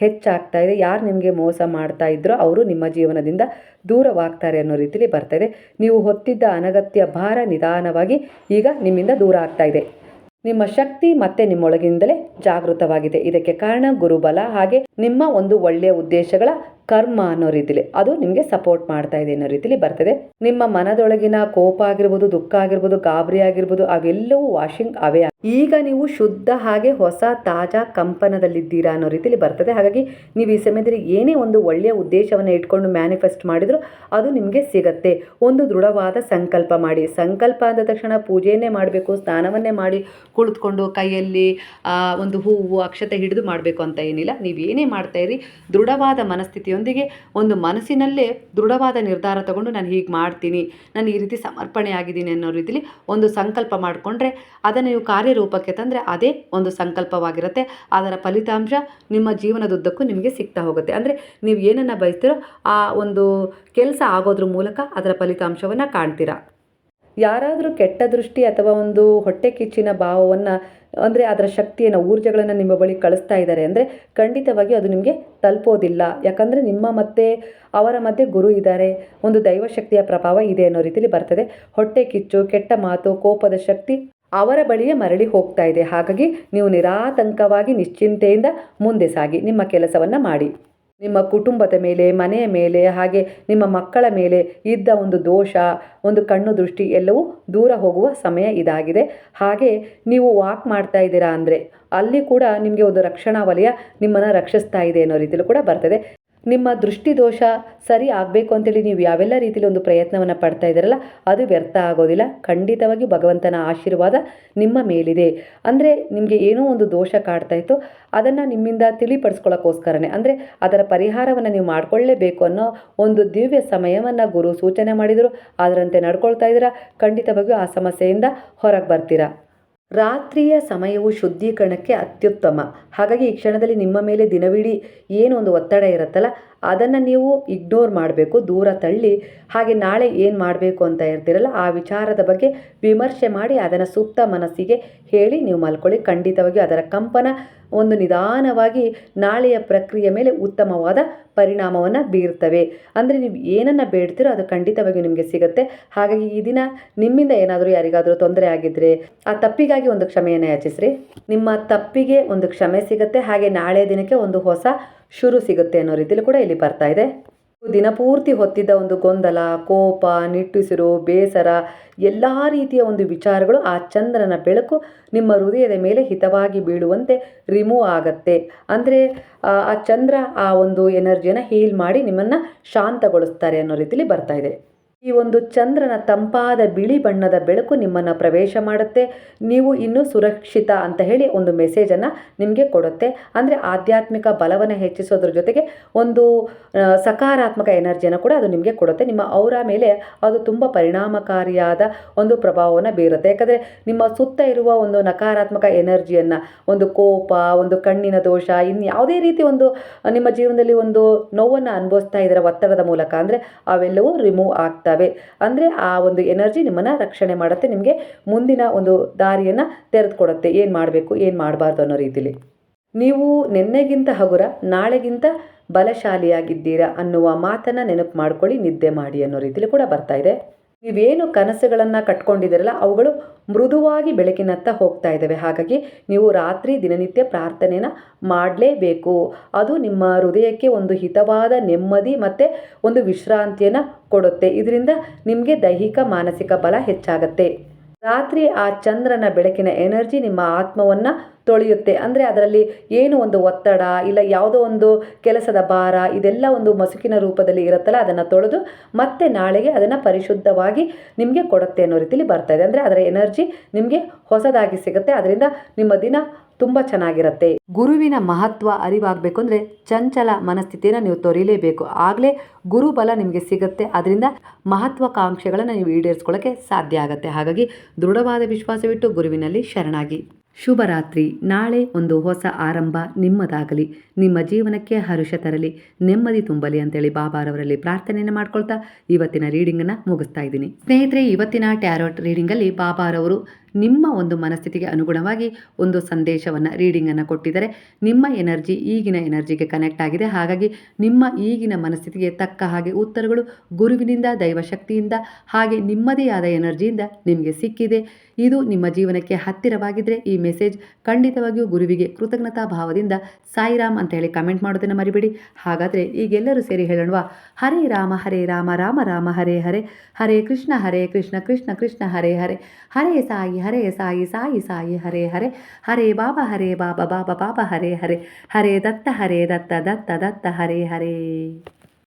[SPEAKER 1] ಹೆಚ್ಚಾಗ್ತಾ ಇದೆ, ಯಾರು ನಿಮಗೆ ಮೋಸ ಮಾಡ್ತಾ ಇದ್ರೋ ಅವರು ನಿಮ್ಮ ಜೀವನದಿಂದ ದೂರವಾಗ್ತಾರೆ ಅನ್ನೋ ರೀತಿಯಲ್ಲಿ ಬರ್ತಾ ಇದೆ. ನೀವು ಹೊತ್ತಿದ್ದ ಅನಗತ್ಯ ಭಾರ ನಿಧಾನವಾಗಿ ಈಗ ನಿಮ್ಮಿಂದ ದೂರ ಆಗ್ತಾ ಇದೆ. ನಿಮ್ಮ ಶಕ್ತಿ ಮತ್ತೆ ನಿಮ್ಮೊಳಗಿಂದಲೇ ಜಾಗೃತವಾಗಿದೆ. ಇದಕ್ಕೆ ಕಾರಣ ಗುರುಬಲ ಹಾಗೆ ನಿಮ್ಮ ಒಂದು ಒಳ್ಳೆಯ ಉದ್ದೇಶಗಳ ಕರ್ಮ ಅನ್ನೋ ರೀತಿಲಿ, ಅದು ನಿಮಗೆ ಸಪೋರ್ಟ್ ಮಾಡ್ತಾ ಇದೆ ಅನ್ನೋ ರೀತಿಲಿ ಬರ್ತದೆ. ನಿಮ್ಮ ಮನದೊಳಗಿನ ಕೋಪ ಆಗಿರ್ಬೋದು, ದುಃಖ ಆಗಿರ್ಬೋದು, ಗಾಬರಿ ಆಗಿರ್ಬೋದು, ಅವೆಲ್ಲವೂ ವಾಷಿಂಗ್ ಅವೇ ಈಗ ನೀವು ಶುದ್ಧ ಹಾಗೆ ಹೊಸ ತಾಜಾ ಕಂಪನದಲ್ಲಿದ್ದೀರಾ ಅನ್ನೋ ರೀತಿಲಿ ಬರ್ತದೆ. ಹಾಗಾಗಿ ನೀವು ಈ ಸಮಯದಲ್ಲಿ ಏನೇ ಒಂದು ಒಳ್ಳೆಯ ಉದ್ದೇಶವನ್ನು ಇಟ್ಕೊಂಡು ಮ್ಯಾನಿಫೆಸ್ಟ್ ಮಾಡಿದ್ರು ಅದು ನಿಮಗೆ ಸಿಗತ್ತೆ. ಒಂದು ದೃಢವಾದ ಸಂಕಲ್ಪ ಮಾಡಿ. ಸಂಕಲ್ಪ ಅಂದ ತಕ್ಷಣ ಪೂಜೆಯನ್ನೇ ಮಾಡಬೇಕು, ಸ್ನಾನವನ್ನೇ ಮಾಡಿ, ಕುಳಿತುಕೊಂಡು ಕೈಯಲ್ಲಿ ಒಂದು ಹೂವು, ಅಕ್ಷತೆ ಹಿಡಿದು ಮಾಡಬೇಕು ಅಂತ ಏನಿಲ್ಲ. ನೀವು ಏನೇ ಮಾಡ್ತಾ ಇರಿ, ದೃಢವಾದ ಮನಸ್ಥಿತಿಯೊಂದಿಗೆ ಒಂದು ಮನಸ್ಸಿನಲ್ಲೇ ದೃಢವಾದ ನಿರ್ಧಾರ ತಗೊಂಡು ನಾನು ಹೀಗೆ ಮಾಡ್ತೀನಿ. ನಾನು ಈ ರೀತಿ ಸಮರ್ಪಣೆ ಆಗಿದ್ದೀನಿ ಅನ್ನೋ ರೀತಿಲಿ ಒಂದು ಸಂಕಲ್ಪ ಮಾಡಿಕೊಂಡ್ರೆ ಅದನ್ನು ನೀವು ಕಾರ್ಯರೂಪಕ್ಕೆ ತಂದರೆ ಅದೇ ಒಂದು ಸಂಕಲ್ಪವಾಗಿರುತ್ತೆ. ಅದರ ಫಲಿತಾಂಶ ನಿಮ್ಮ ಜೀವನದುದ್ದಕ್ಕೂ ನಿಮಗೆ ಸಿಗ್ತಾ ಹೋಗುತ್ತೆ. ಅಂದರೆ ನೀವು ಏನನ್ನು ಬಯಸ್ತೀರೋ ಆ ಒಂದು ಕೆಲಸ ಆಗೋದ್ರ ಮೂಲಕ ಅದರ ಫಲಿತಾಂಶವನ್ನು ಕಾಣ್ತೀರಾ. ಯಾರಾದರೂ ಕೆಟ್ಟ ದೃಷ್ಟಿ ಅಥವಾ ಒಂದು ಹೊಟ್ಟೆ ಕಿಚ್ಚಿನ ಭಾವವನ್ನು ಅಂದರೆ ಅದರ ಶಕ್ತಿಯನ್ನು, ಊರ್ಜೆಗಳನ್ನು ನಿಮ್ಮ ಬಳಿ ಕಳಿಸ್ತಾ ಇದ್ದಾರೆ ಅಂದರೆ ಖಂಡಿತವಾಗಿ ಅದು ನಿಮಗೆ ತಲುಪೋದಿಲ್ಲ. ಯಾಕಂದರೆ ನಿಮ್ಮ ಮತ್ತೆ ಅವರ ಮಧ್ಯೆ ಗುರು ಇದ್ದಾರೆ, ಒಂದು ದೈವಶಕ್ತಿಯ ಪ್ರಭಾವ ಇದೆ ಅನ್ನೋ ರೀತಿಯಲ್ಲಿ ಬರ್ತದೆ. ಹೊಟ್ಟೆ ಕಿಚ್ಚು, ಕೆಟ್ಟ ಮಾತು, ಕೋಪದ ಶಕ್ತಿ ಅವರ ಬಳಿಯೇ ಮರಳಿ ಹೋಗ್ತಾ ಇದೆ. ಹಾಗಾಗಿ ನೀವು ನಿರಾತಂಕವಾಗಿ ನಿಶ್ಚಿಂತೆಯಿಂದ ಮುಂದೆ ಸಾಗಿ, ನಿಮ್ಮ ಕೆಲಸವನ್ನು ಮಾಡಿ. ನಿಮ್ಮ ಕುಟುಂಬದ ಮೇಲೆ, ಮನೆಯ ಮೇಲೆ, ಹಾಗೆ ನಿಮ್ಮ ಮಕ್ಕಳ ಮೇಲೆ ಇದ್ದ ಒಂದು ದೋಷ, ಒಂದು ಕಣ್ಣು ದೃಷ್ಟಿ ಎಲ್ಲವೂ ದೂರ ಹೋಗುವ ಸಮಯ ಇದಾಗಿದೆ. ಹಾಗೆ ನೀವು ವಾಕ್ ಮಾಡ್ತಾ ಇದ್ದೀರಾ ಅಂದರೆ ಅಲ್ಲಿ ಕೂಡ ನಿಮಗೆ ಒಂದು ರಕ್ಷಣಾ ವಲಯ ನಿಮ್ಮನ್ನು ರಕ್ಷಿಸ್ತಾ ಇದೆ ಅನ್ನೋ ರೀತಿಯಲ್ಲೂ ಕೂಡ ಬರ್ತದೆ. ನಿಮ್ಮ ದೃಷ್ಟಿ ದೋಷ ಸರಿ ಆಗಬೇಕು ಅಂತೇಳಿ ನೀವು ಯಾವೆಲ್ಲ ರೀತಿಯಲ್ಲಿ ಒಂದು ಪ್ರಯತ್ನವನ್ನು ಪಡ್ತಾ ಇದ್ದೀರಲ್ಲ, ಅದು ವ್ಯರ್ಥ ಆಗೋದಿಲ್ಲ. ಖಂಡಿತವಾಗಿ ಭಗವಂತನ ಆಶೀರ್ವಾದ ನಿಮ್ಮ ಮೇಲಿದೆ. ಅಂದರೆ ನಿಮಗೆ ಏನೋ ಒಂದು ದೋಷ ಕಾಡ್ತಾ ಇತ್ತು, ಅದನ್ನು ನಿಮ್ಮಿಂದ ತಿಳಿಪಡಿಸ್ಕೊಳ್ಳೋಕ್ಕೋಸ್ಕರನೇ ಅಂದರೆ ಅದರ ಪರಿಹಾರವನ್ನು ನೀವು ಮಾಡಿಕೊಳ್ಳೇಬೇಕು ಅನ್ನೋ ಒಂದು ದಿವ್ಯ ಸಮಯವನ್ನು ಗುರು ಸೂಚನೆ ಮಾಡಿದರು ಅದರಂತೆ ನಡ್ಕೊಳ್ತಾ ಇದ್ದೀರಾ, ಖಂಡಿತವಾಗಿಯೂ ಆ ಸಮಸ್ಯೆಯಿಂದ ಹೊರಗೆ ಬರ್ತೀರಾ. ರಾತ್ರಿಯ ಸಮಯವು ಶುದ್ಧೀಕರಣಕ್ಕೆ ಅತ್ಯುತ್ತಮ. ಹಾಗಾಗಿ ಈ ಕ್ಷಣದಲ್ಲಿ ನಿಮ್ಮ ಮೇಲೆ ದಿನವಿಡೀ ಏನು ಒಂದು ಒತ್ತಡ ಇರುತ್ತಲ್ಲ ಅದನ್ನು ನೀವು ಇಗ್ನೋರ್ ಮಾಡಬೇಕು, ದೂರ ತಳ್ಳಿ, ಹಾಗೆ ನಾಳೆ ಏನು ಮಾಡಬೇಕು ಅಂತ ಇರ್ತೀರಲ್ಲ ಆ ವಿಚಾರದ ಬಗ್ಗೆ ವಿಮರ್ಶೆ ಮಾಡಿ ಅದನ್ನು ಸೂಕ್ತ ಮನಸ್ಸಿಗೆ ಹೇಳಿ ನೀವು ಮಲ್ಕೊಳ್ಳಿ. ಖಂಡಿತವಾಗಿಯೂ ಅದರ ಕಂಪನ ಒಂದು ನಿಧಾನವಾಗಿ ನಾಳೆಯ ಪ್ರಕ್ರಿಯೆ ಮೇಲೆ ಉತ್ತಮವಾದ ಪರಿಣಾಮವನ್ನು ಬೀರ್ತವೆ. ಅಂದರೆ ನೀವು ಏನನ್ನು ಬೇಡ್ತೀರೋ ಅದು ಖಂಡಿತವಾಗಿಯೂ ನಿಮಗೆ ಸಿಗುತ್ತೆ. ಹಾಗಾಗಿ ಈ ದಿನ ನಿಮ್ಮಿಂದ ಏನಾದರೂ ಯಾರಿಗಾದರೂ ತೊಂದರೆ ಆಗಿದ್ದರೆ ಆ ತಪ್ಪಿಗಾಗಿ ಒಂದು ಕ್ಷಮೆಯನ್ನು ಯಾಚಿಸ್ರಿ. ನಿಮ್ಮ ತಪ್ಪಿಗೆ ಒಂದು ಕ್ಷಮೆ ಸಿಗುತ್ತೆ. ಹಾಗೆ ನಾಳೆ ದಿನಕ್ಕೆ ಒಂದು ಹೊಸ ಶುರು ಸಿಗುತ್ತೆ ಅನ್ನೋ ರೀತಿಯಲ್ಲಿ ಕೂಡ ಇಲ್ಲಿ ಬರ್ತಾ ಇದೆ. ದಿನಪೂರ್ತಿ ಹೊತ್ತಿದ್ದ ಒಂದು ಗೊಂದಲ, ಕೋಪ, ನಿಟ್ಟುಸಿರು, ಬೇಸರ, ಎಲ್ಲ ರೀತಿಯ ಒಂದು ವಿಚಾರಗಳು ಆ ಚಂದ್ರನ ಬೆಳಕು ನಿಮ್ಮ ಹೃದಯದ ಮೇಲೆ ಹಿತವಾಗಿ ಬೀಳುವಂತೆ ರಿಮೂವ್ ಆಗತ್ತೆ. ಅಂದರೆ, ಆ ಚಂದ್ರ ಆ ಒಂದು ಎನರ್ಜಿಯನ್ನು ಹೀಲ್ ಮಾಡಿ ನಿಮ್ಮನ್ನು ಶಾಂತಗೊಳಿಸ್ತಾರೆ ಅನ್ನೋ ರೀತಿಯಲ್ಲಿ ಬರ್ತಾ ಇದೆ. ಈ ಒಂದು ಚಂದ್ರನ ತಂಪಾದ ಬಿಳಿ ಬಣ್ಣದ ಬೆಳಕು ನಿಮ್ಮನ್ನು ಪ್ರವೇಶ ಮಾಡುತ್ತೆ. ನೀವು ಇನ್ನೂ ಸುರಕ್ಷಿತ ಅಂತ ಹೇಳಿ ಒಂದು ಮೆಸೇಜನ್ನು ನಿಮಗೆ ಕೊಡುತ್ತೆ. ಅಂದರೆ ಆಧ್ಯಾತ್ಮಿಕ ಬಲವನ್ನು ಹೆಚ್ಚಿಸೋದ್ರ ಜೊತೆಗೆ ಒಂದು ಸಕಾರಾತ್ಮಕ ಎನರ್ಜಿಯನ್ನು ಕೂಡ ಅದು ನಿಮಗೆ ಕೊಡುತ್ತೆ. ನಿಮ್ಮ ಔರ ಮೇಲೆ ಅದು ತುಂಬ ಪರಿಣಾಮಕಾರಿಯಾದ ಒಂದು ಪ್ರಭಾವವನ್ನು ಬೀರುತ್ತೆ. ಯಾಕಂದರೆ ನಿಮ್ಮ ಸುತ್ತ ಇರುವ ಒಂದು ನಕಾರಾತ್ಮಕ ಎನರ್ಜಿಯನ್ನು ಒಂದು ಕೋಪ, ಒಂದು ಕಣ್ಣಿನ ದೋಷ ಇನ್ನು ಯಾವುದೇ ರೀತಿ ಒಂದು ನಿಮ್ಮ ಜೀವನದಲ್ಲಿ ಒಂದು ನೋವನ್ನು ಅನುಭವಿಸ್ತಾ ಇದರ ಒತ್ತಡದ ಮೂಲಕ ಅಂದರೆ ಅವೆಲ್ಲವೂ ರಿಮೂವ್ ಆಗ್ತವೆ ಅಂದರೆ ಆ ಒಂದು ಎನರ್ಜಿ ನಿಮ್ಮನ್ನು ರಕ್ಷಣೆ ಮಾಡುತ್ತೆ, ನಿಮಗೆ ಮುಂದಿನ ಒಂದು ದಾರಿಯನ್ನು ತೆರೆದುಕೊಡುತ್ತೆ. ಏನು ಮಾಡಬೇಕು, ಏನು ಮಾಡಬಾರ್ದು ಅನ್ನೋ ರೀತಿಲಿ. ನೀವು ನಿನ್ನೆಗಿಂತ ಹಗುರ, ನಾಳೆಗಿಂತ ಬಲಶಾಲಿಯಾಗಿದ್ದೀರಾ ಅನ್ನುವ ಮಾತನ್ನು ನೆನಪು ಮಾಡ್ಕೊಳ್ಳಿ, ನಿದ್ದೆ ಮಾಡಿ ಅನ್ನೋ ರೀತಿಲಿ ಕೂಡ ಬರ್ತಾ ಇದೆ. ನೀವೇನು ಕನಸುಗಳನ್ನು ಕಟ್ಕೊಂಡಿದ್ದೀರಲ್ಲ, ಅವುಗಳು ಮೃದುವಾಗಿ ಬೆಳಕಿನತ್ತ ಹೋಗ್ತಾ ಇದ್ದಾವೆ. ಹಾಗಾಗಿ ನೀವು ರಾತ್ರಿ ದಿನನಿತ್ಯ ಪ್ರಾರ್ಥನೆನ ಮಾಡಲೇಬೇಕು. ಅದು ನಿಮ್ಮ ಹೃದಯಕ್ಕೆ ಒಂದು ಹಿತವಾದ ನೆಮ್ಮದಿ ಮತ್ತು ಒಂದು ವಿಶ್ರಾಂತಿಯನ್ನು ಕೊಡುತ್ತೆ. ಇದರಿಂದ ನಿಮಗೆ ದೈಹಿಕ, ಮಾನಸಿಕ ಬಲ ಹೆಚ್ಚಾಗತ್ತೆ. ರಾತ್ರಿ ಆ ಚಂದ್ರನ ಬೆಳಕಿನ ಎನರ್ಜಿ ನಿಮ್ಮ ಆತ್ಮವನ್ನು ತೊಳೆಯುತ್ತೆ. ಅಂದರೆ ಅದರಲ್ಲಿ ಏನು ಒಂದು ಒತ್ತಡ ಇಲ್ಲ ಯಾವುದೋ ಒಂದು ಕೆಲಸದ ಭಾರ ಇದೆಲ್ಲ ಒಂದು ಮಸುಕಿನ ರೂಪದಲ್ಲಿ ಇರುತ್ತಲ್ಲ, ಅದನ್ನು ತೊಳೆದು ಮತ್ತೆ ನಾಳೆಗೆ ಅದನ್ನು ಪರಿಶುದ್ಧವಾಗಿ ನಿಮಗೆ ಕೊಡುತ್ತೆ ಅನ್ನೋ ರೀತಿಲಿ ಬರ್ತಾ ಇದೆ. ಅಂದರೆ ಅದರ ಎನರ್ಜಿ ನಿಮಗೆ ಹೊಸದಾಗಿ ಸಿಗುತ್ತೆ. ಅದರಿಂದ ನಿಮ್ಮ ದಿನ ತುಂಬ ಚೆನ್ನಾಗಿರುತ್ತೆ. ಗುರುವಿನ ಮಹತ್ವ ಅರಿವಾಗಬೇಕು ಅಂದರೆ ಚಂಚಲ ಮನಸ್ಥಿತಿಯನ್ನು ನೀವು ತೊರಿಲೇಬೇಕು. ಆಗಲೇ ಗುರುಬಲ ನಿಮಗೆ ಸಿಗುತ್ತೆ. ಅದರಿಂದ ಮಹತ್ವಾಕಾಂಕ್ಷೆಗಳನ್ನು ನೀವು ಈಡೇರಿಸ್ಕೊಳ್ಳೋಕ್ಕೆ ಸಾಧ್ಯ ಆಗುತ್ತೆ. ಹಾಗಾಗಿ ದೃಢವಾದ ವಿಶ್ವಾಸವಿಟ್ಟು ಗುರುವಿನಲ್ಲಿ ಶರಣಾಗಿ. ಶುಭರಾತ್ರಿ ನಾಳೆ ಒಂದು ಹೊಸ ಆರಂಭ ನಿಮ್ಮದಾಗಲಿ. ನಿಮ್ಮ ಜೀವನಕ್ಕೆ ಹರುಷ ತರಲಿ. ನೆಮ್ಮದಿ ತುಂಬಲಿ ಅಂತೇಳಿ ಬಾಬಾರವರಲ್ಲಿ ಪ್ರಾರ್ಥನೆಯನ್ನು ಮಾಡ್ಕೊಳ್ತಾ ಇವತ್ತಿನ ರೀಡಿಂಗನ್ನು ಮುಗಿಸ್ತಾ ಇದ್ದೀನಿ. ಸ್ನೇಹಿತರೆ, ಇವತ್ತಿನ ಟ್ಯಾರೋಟ್ ರೀಡಿಂಗಲ್ಲಿ ಬಾಬಾರವರು ನಿಮ್ಮ ಒಂದು ಮನಸ್ಥಿತಿಗೆ ಅನುಗುಣವಾಗಿ ಒಂದು ಸಂದೇಶವನ್ನು ರೀಡಿಂಗನ್ನು ಕೊಟ್ಟಿದ್ದಾರೆ. ನಿಮ್ಮ ಎನರ್ಜಿ ಈಗಿನ ಎನರ್ಜಿಗೆ ಕನೆಕ್ಟ್ ಆಗಿದೆ. ಹಾಗಾಗಿ ನಿಮ್ಮ ಈಗಿನ ಮನಸ್ಥಿತಿಗೆ ತಕ್ಕ ಹಾಗೆ ಉತ್ತರಗಳು ಗುರುವಿನಿಂದ, ದೈವಶಕ್ತಿಯಿಂದ, ಹಾಗೆ ನಿಮ್ಮದೇ ಆದ ಎನರ್ಜಿಯಿಂದ ನಿಮಗೆ ಸಿಕ್ಕಿದೆ. ಇದು ನಿಮ್ಮ ಜೀವನಕ್ಕೆ ಹತ್ತಿರವಾಗಿದ್ದರೆ ಈ ಮೆಸೇಜ್ ಖಂಡಿತವಾಗಿಯೂ ಗುರುವಿಗೆ ಕೃತಜ್ಞತಾ ಭಾವದಿಂದ ಸಾಯಿರಾಮ್ ಅಂತ ಹೇಳಿ ಕಮೆಂಟ್ ಮಾಡೋದನ್ನು ಮರಿಬೇಡಿ. ಹಾಗಾದರೆ ಈಗೆಲ್ಲರೂ ಸೇರಿ ಹೇಳೋಣವಾ? ಹರೇ ರಾಮ ಹರೇ ರಾಮ ರಾಮ ರಾಮ, ಹರೇ ಹರೇ. ಹರೇ ಕೃಷ್ಣ ಹರೇ ಕೃಷ್ಣ ಕೃಷ್ಣ ಕೃಷ್ಣ, ಹರೇ ಹರೇ. ಹರೇ ಸಾಯಿ ಹರೇ ಸಾಯಿ ಸಾಯಿ ಸಾಯಿ, ಹರೇ ಹರೇ. ಹರೇ ಬಾಬಾ ಹರೇ ಬಾಬಾ ಬಾಬಾ ಬಾಬಾ, ಹರೇ ಹರೇ. ಹರೇ ದತ್ತ ಹರೇ ದತ್ತ ದತ್ತ ದತ್ತ, ಹರೇ ಹರೇ.